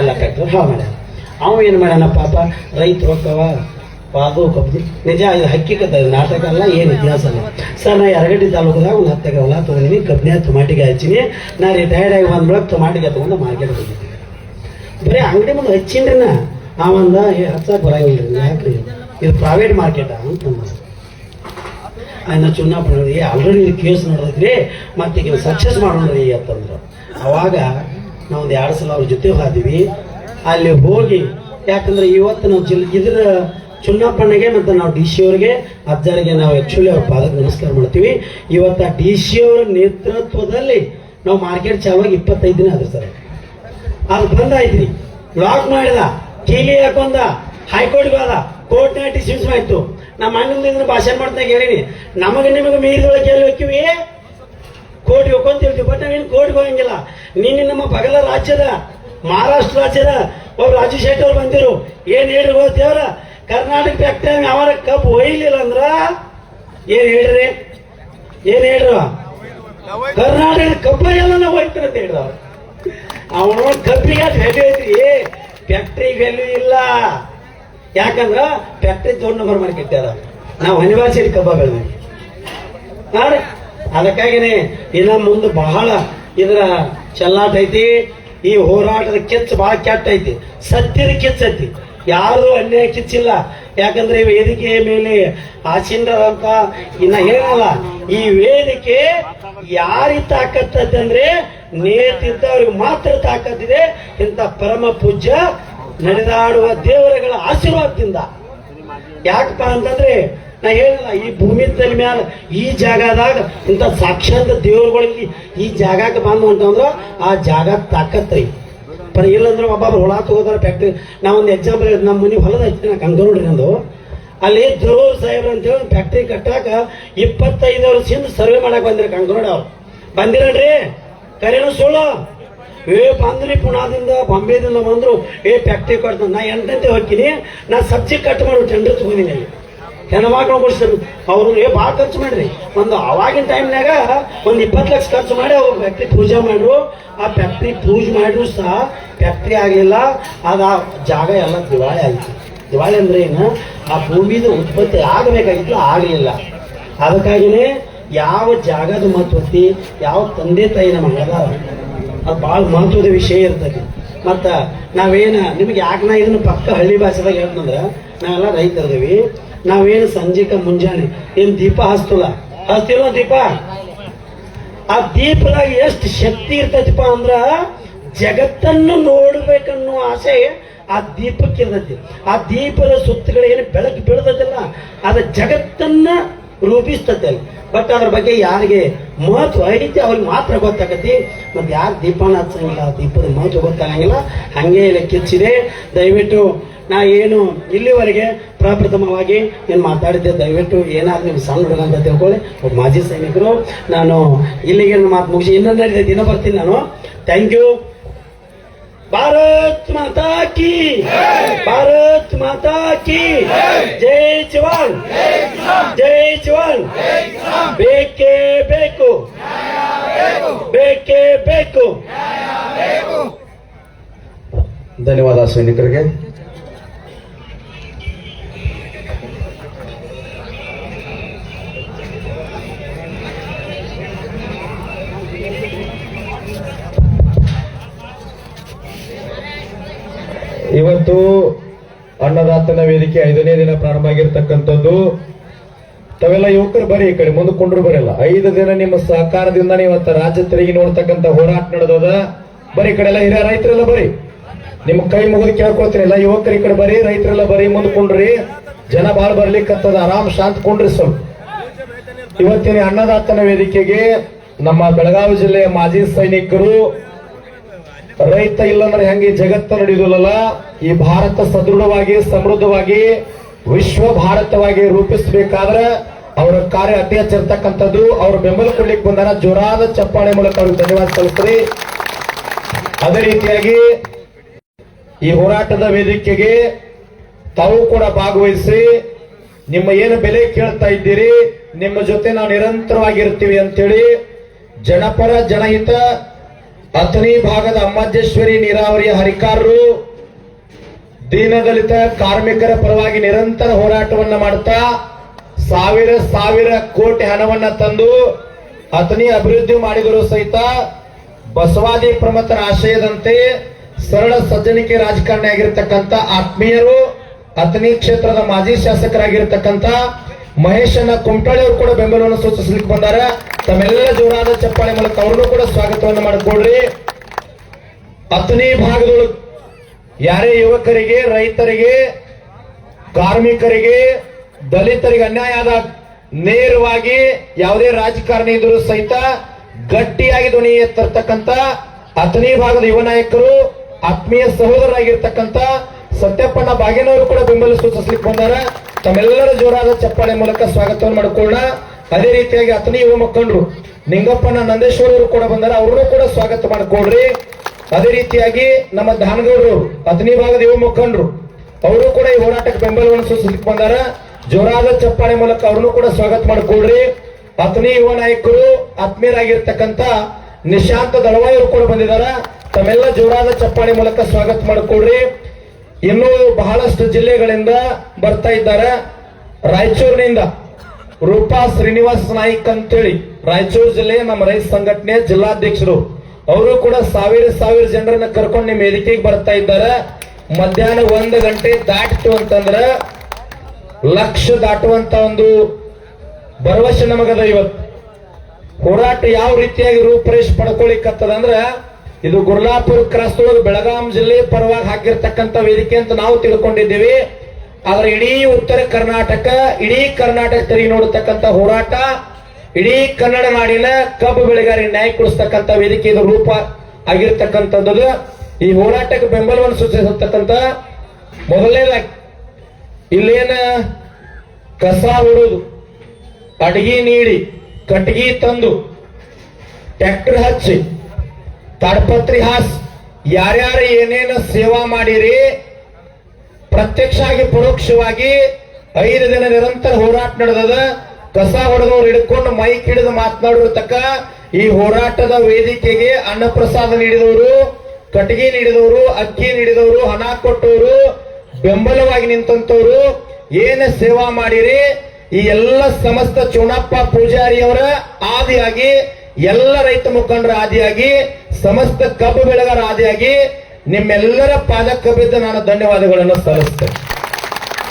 ಎಲ್ಲ ಫ್ಯಾಕ್ಟ್ರಿ ಹಾಳು ಮಾಡ್ಯಾರ. ಅವ ಏನು ಮಾಡ್ಯಾನ ಪಾಪ ರೈತರು ಹೋಗ್ತಾವ ಅದು ಕಬ್ಬು ನಿಜ, ಇದು ಹಕ್ಕಿಕತ್ತ ಇದು ನಾಟಕ ಅಲ್ಲ, ಏನು ಇತಿಹಾಸ ಅಲ್ಲ. ಸರ್, ನಾ ಎರಗಡ್ಡಿ ತಾಲೂಕದಾಗ ಒಂದು ಹತ್ತು ಹೊಲ ತೊಗೊಂಡಿನಿ ಕಬ್ಬಿನ ತೊಮಾಟಿಗೆ ಹಚ್ಚಿನಿ. ನಾ ರಿಟೈರ್ಡ್ ಆಗಿ ಬಂದ ಬಳಿಕ ಟೊಮಾಟಿಗೆ ತಗೊಂಡು ಮಾರ್ಕೆಟ್ ಬಂದಿದ್ದೀನಿ ಬರೀ ಅಂಗಡಿ ಮುಂದೆ ಹಚ್ಚಿನ್ರಿ ನಾ ಅವಂದ ಏ ಬರಂಗಿಲ್ಲ ಯಾಕ್ರಿ? ಇದು ಪ್ರೈವೇಟ್ ಮಾರ್ಕೆಟ್ ಅಂತ ಅನ್ನ ಚುನಾವಣೆ ಆಲ್ರೆಡಿ ಇದು ಕೇಸ್ ನೋಡಿದ್ರಿ ಮತ್ತೆ ಈಗ ಸಕ್ಸಸ್ ಮಾಡೋಣ್ರಿ ಅಂತಂದ್ರು ಅವಾಗ ನಾವು ಒಂದು ಎರಡು ಸಲ ಅವ್ರ ಜೊತೆ ಹೋದ್ವಿ. ಅಲ್ಲಿ ಹೋಗಿ, ಯಾಕಂದ್ರೆ ಇವತ್ತು ನಾವು ಜಿಲ್ ಇದ್ರ ಚುನ್ನಪ್ಪಣ್ಣಗೆ ಮತ್ತು ನಾವು ಡಿ ಸಿ ಅವ್ರಿಗೆ, ಅಜ್ಜರಿಗೆ ನಾವು ಆ್ಯಕ್ಚುಲಿ ಅವ್ರ ಪಾದಕ್ಕೆ ನಮಸ್ಕಾರ ಮಾಡ್ತೀವಿ. ಇವತ್ತು ಆ ಡಿ ಸಿ ಅವರ ನೇತೃತ್ವದಲ್ಲಿ ನಾವು ಮಾರ್ಕೆಟ್ ಚಾವಾಗಿ ಇಪ್ಪತ್ತೈದು ದಿನ ಆದ್ರೆ ಸರ್ ಅದು ಬಂದಾಯ್ತ್ರಿ ಬ್ಲಾಕ್ ಮಾಡಿದ. ಕೀಲಿ ಹಾಕೊಂಡ. ಹೈಕೋರ್ಟ್ಗೆ ಹೋದ. ಕೋರ್ಟ್ನಾಗ ಡಿಸಿಷನ್ಸ್ ಆಯ್ತು. ನಮ್ಮ ಅಣ್ಣನಿಂದ ಭಾಷಣ ಮಾಡ್ದಾಗ ಹೇಳಿನಿ, ನಮಗೆ ನಿಮಗೆ ಮೀರಿದೊಳಗೆ ಎಲ್ಲಿ ಹೋಗ್ತೀವಿ ಕೋರ್ಟ್ಗೆ ಹೋಗ್ಕೊಂತ ಹೇಳ್ತೀವಿ, ಬಟ್ ನಾವೇನು ಕೋರ್ಟ್ಗೆ ಹೋಗಂಗಿಲ್ಲ. ನೀನು ನಮ್ಮ ಬಗಲ ರಾಜ್ಯದ, ಮಹಾರಾಷ್ಟ್ರ ರಾಜ್ಯದ ಒಬ್ಬ ರಾಜು ಶೆಟ್ಟಿ ಅವ್ರು ಬಂದಿರು. ಏನ್ ಹೇಳ್ರಿ ಹೋಗ್ತೇವ್ರ ಕರ್ನಾಟಕ ಫ್ಯಾಕ್ಟ್ರಿ ಅವರ ಕಬ್ಬು ಒಯ್ಲಿಲ್ಲ ಅಂದ್ರ ಏನ್ ಹೇಳ್ರಿ? ಏನ್ ಹೇಳ್ರ? ಕರ್ನಾಟಕದ ಕಬ್ಬ ಎಲ್ಲ ನಾವು ಹೋಯ್ತಾರೆ ಅಂತ ಹೇಳಿದವ್ರು ಅವನು ಕಬ್ಬಿಗೆ ವ್ಯಾಲ್ಯೂ ಐತ್ರಿ. ಫ್ಯಾಕ್ಟ್ರಿ ವ್ಯಾಲ್ಯೂ ಇಲ್ಲ. ಯಾಕಂದ್ರ ಫ್ಯಾಕ್ಟ್ರಿ ದೊಡ್ಡ ನಂಬರ್ ಮಾಡ್ಕಿಟ್ಟಾರ ನಾವು ಅನಿವಾರ್ಯ ಕಬ್ಬ ಬೆಳೆದ್ವಿ ಅದಕ್ಕಾಗಿನೇ ಇನ್ನ ಮುಂದೆ ಬಹಳ ಇದರ ಚೆಲ್ಲಾಟ ಐತಿ. ಈ ಹೋರಾಟದ ಕಿಚ್ಚು ಬಹಳ ಕೆಟ್ಟ ಐತಿ. ಸತ್ಯದ ಕಿಚ್ಚ ಐತಿ. ಯಾರು ಅನ್ಯಾಯ ಕಿಚ್ಚಿಲ್ಲ. ಯಾಕಂದ್ರೆ ಈ ವೇದಿಕೆಯ ಮೇಲೆ ಆಸೀನರಂತ ಇನ್ನ ಹೇಳಲ್ಲ. ಈ ವೇದಿಕೆ ಯಾರಿ ತಾಕತ್ತಂದ್ರೆ ನೇತಿದ್ದವ್ರಿಗೆ ಮಾತ್ರ ತಾಕತ್ತಿದೆ. ಇಂಥ ಪರಮ ಪೂಜ್ಯ ನಡೆದಾಡುವ ದೇವರುಗಳ ಆಶೀರ್ವಾದದಿಂದ. ಯಾಕಪ್ಪ ಅಂತಂದ್ರೆ ನಾ ಹೇಳಿಲ್ಲ, ಈ ಭೂಮಿ ತಲೆ ಮ್ಯಾಲ, ಈ ಜಾಗದಾಗ ಇಂಥ ಸಾಕ್ಷಾತ್ ದೇವರುಗಳಿಗೆ ಈ ಜಾಗಕ್ಕೆ ಬಂದು ಅಂತಂದ್ರ ಆ ಜಾಗ ತಾಕತ್ತೈ ಪರ ಇಲ್ಲಂದ್ರೆ ಒಬ್ಬ ಹೊಳ ತಗೋದಾರ ಫ್ಯಾಕ್ಟ್ರಿ ನಾ ಒಂದು ಎಕ್ಸಾಂಪಲ್ ಹೇಳಿದ್ ನಮ್ಮ ಮನೆ ಹೊಲದ ಐತಿ, ನಾ ಕಂಗ ನೋಡ್ರಿ ನಂದು. ಅಲ್ಲಿ ಧ್ರುವ ಸಾಹೇಬ್ರ ಅಂತ ಹೇಳಿ ಫ್ಯಾಕ್ಟ್ರಿ ಕಟ್ಟಾಕ ಇಪ್ಪತ್ತೈದು ವರ್ಷದಿಂದ ಸರ್ವೆ ಮಾಡಕ್ ಬಂದಿರ ಕಂಗನೋಡ ಅವ್ರು. ಬಂದಿರಣ್ರಿ ಕರೆನು ಸುಳ್ಳು. ಏ ಬಂದ್ರಿ ಪುಣಾದಿಂದ ಬಾಂಬೆದಿಂದ ಬಂದರು, ಏ ಫ್ಯಾಕ್ಟ್ರಿ ಕೊಡ್ತಾನೆ ನಾ ಎಂಟಂತೆ ಹೋಗ್ತೀನಿ? ನಾ ಸಬ್ಜಿ ಕಟ್ ಮಾಡಿ ಟೆಂಡರ್ ತಗೊಂಡಿನಿ ಅಲ್ಲಿ. ಹೆಣ್ಮಕ್ಳು ಕೊಡಿಸ್ತಾರೆ ಅವ್ರು, ಏ ಭಾಳ ಖರ್ಚು ಮಾಡ್ರಿ. ಒಂದು ಅವಾಗಿನ ಟೈಮ್ನಾಗ ಒಂದು ಇಪ್ಪತ್ತು ಲಕ್ಷ ಖರ್ಚು ಮಾಡಿ ಅವ್ರು ಫ್ಯಾಕ್ಟ್ರಿ ಪೂಜೆ ಮಾಡ್ರು. ಆ ಫ್ಯಾಕ್ಟ್ರಿ ಪೂಜೆ ಮಾಡ್ರು ಸಹ ಫ್ಯಾಕ್ಟ್ರಿ ಆಗಲಿಲ್ಲ. ಆಗ ಆ ಜಾಗ ಎಲ್ಲ ದಿವಾಳಿ ಆಯ್ತು. ದಿವಾಳಿ ಅಂದ್ರೆ ಏನು? ಆ ಭೂಮಿದು ಉತ್ಪತ್ತಿ ಆಗಬೇಕಾಗಿತ್ತು ಆಗಲಿಲ್ಲ. ಅದಕ್ಕಾಗಿನೇ ಯಾವ ಜಾಗದ ಮಹತ್ವತಿ ಯಾವ ತಂದೆ ತಾಯಿ ನಮಗೆ ಅದಾರ ಅದು ಭಾಳ ಮಹತ್ವದ ವಿಷಯ ಇರ್ತದೆ. ಮತ್ತು ನಾವೇನ, ನಿಮ್ಗೆ ಯಾಕೆ ನಾ ಇದನ್ನ ಪಕ್ಕ ಹಳ್ಳಿ ಭಾಷೆದಾಗ ಹೇಳ್ತಂದ್ರೆ ನಾವೆಲ್ಲ ರೈತರದೇವಿ, ನಾವೇನು ಸಂಜೆಕ ಮುಂಜಾನೆ, ಏನು ದೀಪ ಹಸ್ತಿಲ್ಲ ಹಚ್ತಿಲ್ಲ ದೀಪ? ಆ ದೀಪದಾಗ ಎಷ್ಟು ಶಕ್ತಿ ಇರ್ತೈತಿಪ್ಪ ಅಂದ್ರ, ಜಗತ್ತನ್ನು ನೋಡ್ಬೇಕನ್ನೋ ಆಸೆ ಆ ದೀಪಕ್ಕೆ ಇರ್ತೈತಿ. ಆ ದೀಪದ ಸುತ್ತುಗಳೇನು ಬೆಳಕು ಬೀಳ್ತೈತಿಲ್ಲ, ಅದ ಜಗತ್ತನ್ನ ರೂಪಿಸ್ತೈತಿ ಅಲ್ಲಿ. ಬಟ್ ಅದ್ರ ಬಗ್ಗೆ ಯಾರಿಗೆ ಮಹತ್ವ ಐತಿ ಅವ್ರಿಗೆ ಮಾತ್ರ ಗೊತ್ತಾಗತಿ ಮತ್ತೆ ಯಾರು ದೀಪನ ಹಚ್ಚಂಗಿಲ್ಲ, ದೀಪದ ಮಹತ್ವ ಗೊತ್ತಾಗಂಗಿಲ್ಲ. ಹಂಗೆ ಲೆಕ್ಕಿಚ್ಚಿದೆ ಕಿಚ್ಚಿದೆ. ದಯವಿಟ್ಟು ನಾ ಏನು ಇಲ್ಲಿವರೆಗೆ ಪ್ರಪ್ರಥಮವಾಗಿ ಏನು ಮಾತಾಡಿದ್ದೆ. ದಯವಿಟ್ಟು ಏನಾದ್ರೂ ನೀವು ಸಣ್ಣ ಹುಡುಗ ಅಂತ ತಿಳ್ಕೊಳ್ಳಿ. ಒಬ್ಬ ಮಾಜಿ ಸೈನಿಕರು. ನಾನು ಇಲ್ಲಿಗೆ ಮಾತು ಮುಗಿಸಿ ಇನ್ನೊಂದು ದಿನ ಬರ್ತೀನಿ ನಾನು. ಥ್ಯಾಂಕ್ ಯು ಭಾರತ್ ಮಾತಾ ಕಿ ಭಾರತ್ ಮಾತಾ ಕಿ ಜೈ ಜವಾನ್ ಜೈ ಜವಾನ್ ಬೇಕೇ ಬೇಕು ಬೇಕೇ ಬೇಕು ಧನ್ಯವಾದ ಸೈನಿಕರಿಗೆ ಇವತ್ತು ಅನ್ನದಾತನ ವೇದಿಕೆ ಐದನೇ ದಿನ ಪ್ರಾರಂಭ ಆಗಿರ್ತಕ್ಕಂಥದ್ದು. ತಾವೆಲ್ಲ ಯುವಕರು ಬರೀ ಈ ಕಡೆ ಮುಂದಕೊಂಡ್ರು ಬರಲ್ಲ. ಐದು ದಿನ ನಿಮ್ಮ ಸಹಕಾರದಿಂದ ಇವತ್ತು ರಾಜ್ಯ ತೆರಿಗೆ ನೋಡ್ತಕ್ಕಂಥ ಹೋರಾಟ ನಡೆದದ. ಬರೀ ಈ ಕಡೆ ಎಲ್ಲ ಹಿರಿಯ ರೈತರೆಲ್ಲ ಬರೀ. ನಿಮ್ ಕೈ ಮುಗಿದು ಕೇಳ್ಕೊಳ್ತೀನಿ, ಎಲ್ಲ ಯುವಕರು ಈ ಕಡೆ ಬರೀ, ರೈತರೆಲ್ಲ ಬರೀ ಮುಂದ್ಕೊಂಡ್ರಿ ಜನ ಬಾಳ್ ಬರ್ಲಿಕ್ಕಂತದ ಆರಾಮ್ ಶಾಂತ ಕೊಂಡ್ರಿ ಸ್ವಲ್ಪ. ಇವತ್ತಿನ ಅನ್ನದಾತನ ವೇದಿಕೆಗೆ ನಮ್ಮ ಬೆಳಗಾವಿ ಜಿಲ್ಲೆಯ ಮಾಜಿ ಸೈನಿಕರು ರೈತ ಇಲ್ಲಂದ್ರೆ ಹೆಂಗೆ ಜಗತ್ತ ನಡೆಯುವುದಿಲ್ಲ ಈ ಭಾರತ ಸದೃಢವಾಗಿ, ಸಮೃದ್ಧವಾಗಿ ವಿಶ್ವ ಭಾರತವಾಗಿ ರೂಪಿಸಬೇಕಾದ್ರೆ ಅವರ ಕಾರ್ಯ ಅತಿ ಹೆಚ್ಚಿರ್ತಕ್ಕಂಥದ್ದು ಅವ್ರ ಬೆಂಬಲ ಕೊಡ್ಲಿಕ್ಕೆ ಬಂದಾರ. ಜೋರಾದ ಚಪ್ಪಾಳೆ ಮೂಲಕ ಅವ್ರಿಗೆ ಧನ್ಯವಾದ ಸಲ್ಲಿಸ್ರಿ. ಅದೇ ರೀತಿಯಾಗಿ ಈ ಹೋರಾಟದ ವೇದಿಕೆಗೆ ತಾವು ಕೂಡ ಭಾಗವಹಿಸಿ ನಿಮ್ಮ ಏನು ಬೆಲೆ ಕೇಳ್ತಾ ಇದ್ದೀರಿ, ನಿಮ್ಮ ಜೊತೆ ನಾವು ನಿರಂತರವಾಗಿರ್ತೀವಿ ಅಂತೇಳಿ ಜನಪರ, ಜನಹಿತ ಅಥಣಿ ಭಾಗದ ಅಮ್ಮಜ್ಜೇಶ್ವರಿ ನೀರಾವರಿಯ ಹರಿಕಾರರು ದೀನದಲಿತ ಕಾರ್ಮಿಕರ ಪರವಾಗಿ ನಿರಂತರ ಹೋರಾಟವನ್ನ ಮಾಡ್ತಾ ಸಾವಿರ ಸಾವಿರ ಕೋಟಿ ಹಣವನ್ನ ತಂದು ಅಥಣಿ ಅಭಿವೃದ್ಧಿ ಮಾಡಿದರು ಸಹಿತ ಬಸವಾದಿ ಪ್ರಮತರ ಆಶಯದಂತೆ ಸರಳ ಸಜ್ಜನಿಕೆ ರಾಜಕಾರಣಿ ಆಗಿರ್ತಕ್ಕಂಥ ಆತ್ಮೀಯರು ಅಥಣಿ ಕ್ಷೇತ್ರದ ಮಾಜಿ ಶಾಸಕರಾಗಿರ್ತಕ್ಕಂಥ ಮಹೇಶನ ಕುಮಟಾಳಿ ಅವರು ಕೂಡ ಬೆಂಬಲವನ್ನು ಸೂಚಿಸಲಿಕ್ಕೆ ಬಂದಾರೆ. ತಮ್ಮೆಲ್ಲ ಜೋರಾದ ಚಪ್ಪಾಳೆ ಮೂಲಕ ಅವ್ರನ್ನೂ ಕೂಡ ಸ್ವಾಗತವನ್ನು ಮಾಡಿಕೊಡ್ರಿ. ಹತ್ತನೇ ಭಾಗದೊಳಗೆ ಯಾರೇ ಯುವಕರಿಗೆ, ರೈತರಿಗೆ, ಕಾರ್ಮಿಕರಿಗೆ, ದಲಿತರಿಗೆ ಅನ್ಯಾಯ ಆದ ನೇರವಾಗಿ ಯಾವುದೇ ರಾಜಕಾರಣಿ ಇದ್ರೂ ಸಹಿತ ಗಟ್ಟಿಯಾಗಿ ಧ್ವನಿ ಎತ್ತಿರ್ತಕ್ಕಂಥ ಹತ್ತನೇ ಭಾಗದ ಯುವ ನಾಯಕರು, ಆತ್ಮೀಯ ಸಹೋದರರಾಗಿರ್ತಕ್ಕಂಥ ಸತ್ಯಪ್ಪಣ್ಣ ಬಾಗೇನವರು ಕೂಡ ಬೆಂಬಲ ಸೂಚಿಸ್ಲಿಕ್ಕೆ ಬಂದಾರ. ತಮ್ಮೆಲ್ಲರ ಜೋರಾದ ಚಪ್ಪಾಳೆ ಮೂಲಕ ಸ್ವಾಗತವನ್ನು ಮಾಡಿಕೊಳ್ಳೋಣ. ಅದೇ ರೀತಿಯಾಗಿ ಅತನಿ ಯುವ ಮುಖಂಡರು ನಿಂಗಪ್ಪನ ನಂದೇಶ್ವರ ಅವರು ಕೂಡ ಬಂದಾರ, ಅವ್ರನ್ನೂ ಕೂಡ ಸ್ವಾಗತ ಮಾಡಿಕೊಳ್ಳ್ರಿ. ಅದೇ ರೀತಿಯಾಗಿ ನಮ್ಮ ದಾನಗೌಡರು ಅತನಿ ಭಾಗದ ಯುವ ಮುಖಂಡರು, ಅವರು ಕೂಡ ಈ ಹೋರಾಟಕ್ಕೆ ಬೆಂಬಲವನ್ನು ಸೂಚಿಸಲಿಕ್ಕೆ ಬಂದಾರ. ಜೋರಾದ ಚಪ್ಪಾಳೆ ಮೂಲಕ ಅವ್ರನ್ನೂ ಕೂಡ ಸ್ವಾಗತ ಮಾಡಿಕೊಳ್ಳ್ರಿ. ಅತನಿ ಯುವ ನಾಯಕರು, ಆತ್ಮೀಯರಾಗಿರ್ತಕ್ಕಂಥ ನಿಶಾಂತ ದಳವಾಯಿರು ಕೂಡ ಬಂದಿದ್ದಾರೆ ತಮ್ಮೆಲ್ಲ ಜೋರಾದ ಚಪ್ಪಾಳೆ ಮೂಲಕ ಸ್ವಾಗತ ಮಾಡಿಕೊಡ್ರಿ ಇನ್ನೂ ಬಹಳಷ್ಟು ಜಿಲ್ಲೆಗಳಿಂದ ಬರ್ತಾ ಇದ್ದಾರೆ. ರಾಯಚೂರಿನಿಂದ ರೂಪಾ ಶ್ರೀನಿವಾಸ್ ನಾಯ್ಕ ಅಂತೇಳಿ. ರಾಯಚೂರು ಜಿಲ್ಲೆಯ ನಮ್ಮ ರೈತ ಸಂಘಟನೆ ಜಿಲ್ಲಾಧ್ಯಕ್ಷರು. ಅವರು ಕೂಡ ಸಾವಿರ ಸಾವಿರ ಜನರನ್ನ ಕರ್ಕೊಂಡು ನಿಮ್ಮ ವೇದಿಕೆಗೆ ಬರ್ತಾ ಇದ್ದಾರೆ. ಮಧ್ಯಾಹ್ನ ಒಂದು ಗಂಟೆ ದಾಟಿತು ಅಂತಂದ್ರ ಲಕ್ಷ ದಾಟುವಂತ ಒಂದು ಭರವಸೆ ನಮಗದ ಇವತ್ತು. ಹೋರಾಟ ಯಾವ ರೀತಿಯಾಗಿ ರೂಪರೇಷ್ ಪಡ್ಕೊಳಿಕತ್ತದ ಅಂದ್ರ ಇದು ಗುರ್ಲಾಪುರ ಕ್ರಾಸ್ ಒಳಗೆ ಬೆಳಗಾಂ ಜಿಲ್ಲೆ ಪರವಾಗಿ ಹಾಕಿರ್ತಕ್ಕಂಥ ವೇದಿಕೆ ಅಂತ ನಾವು ತಿಳ್ಕೊಂಡಿದ್ದೇವೆ. ಆದ್ರೆ ಇಡೀ ಉತ್ತರ ಕರ್ನಾಟಕ, ಇಡೀ ಕರ್ನಾಟಕ ತೆರಿಗೆ ನೋಡತಕ್ಕಂಥ ಹೋರಾಟ, ಇಡೀ ಕನ್ನಡ ನಾಡಿನ ಕಬ್ಬು ಬೆಳೆಗಾರರಿಗೆ ನ್ಯಾಯ ಕೊಡಿಸ್ತಕ್ಕಂಥ ವೇದಿಕೆ ರೂಪ ಆಗಿರ್ತಕ್ಕಂಥದ್ದು. ಈ ಹೋರಾಟಕ್ಕೆ ಬೆಂಬಲವನ್ನು ಸೂಚಿಸತಕ್ಕಂಥ ಮೊದಲನೇದಾಗಿ ಇಲ್ಲೇನ ಕಸ ಹೊಡೋದು, ಅಡಿಗೆ ನೀಡಿ, ಕಟ್ಟಿಗೆ ತಂದು ಟ್ಯಾಕ್ಟರ್ ಹಚ್ಚಿ ತಾಡ್ಪತ್ರಿ ಹಾಸ್, ಯಾರ್ಯಾರು ಏನೇನು ಸೇವಾ ಮಾಡಿರಿ ಪ್ರತ್ಯಕ್ಷ ಆಗಿ ಪರೋಕ್ಷವಾಗಿ ಐದು ದಿನ ನಿರಂತರ ಹೋರಾಟ ನಡೆದದ, ಕಸ ಹೊಡೆದವ್ರು ಹಿಡ್ಕೊಂಡು ಮೈಕ್ ಹಿಡಿದು ಮಾತನಾಡಿರ್ತಕ್ಕ, ಈ ಹೋರಾಟದ ವೇದಿಕೆಗೆ ಅನ್ನಪ್ರಸಾದ ನೀಡಿದವರು, ಕಟ್ಟಿಗೆ ನೀಡಿದವರು, ಅಕ್ಕಿ ನೀಡಿದವರು, ಹಣ ಕೊಟ್ಟವರು, ಬೆಂಬಲವಾಗಿ ನಿಂತವರು ಏನ ಸೇವಾ ಮಾಡಿರಿ, ಈ ಎಲ್ಲ ಸಮಸ್ತ ಚುಣಪ್ಪ ಪೂಜಾರಿಯವರ ಆದಿಯಾಗಿ ಎಲ್ಲ ರೈತ ಮುಖಂಡರ ಆದಿಯಾಗಿ, ಸಮಸ್ತ ಕಬ್ಬು ಬೆಳೆಗಾರ ಆದಿಯಾಗಿ, ನಿಮ್ಮೆಲ್ಲರ ಪಾದಕ್ಕೆ ಬಿದ್ದು ನಾನು ಧನ್ಯವಾದಗಳನ್ನು ಸಲ್ಲಿಸ್ತೇನೆ.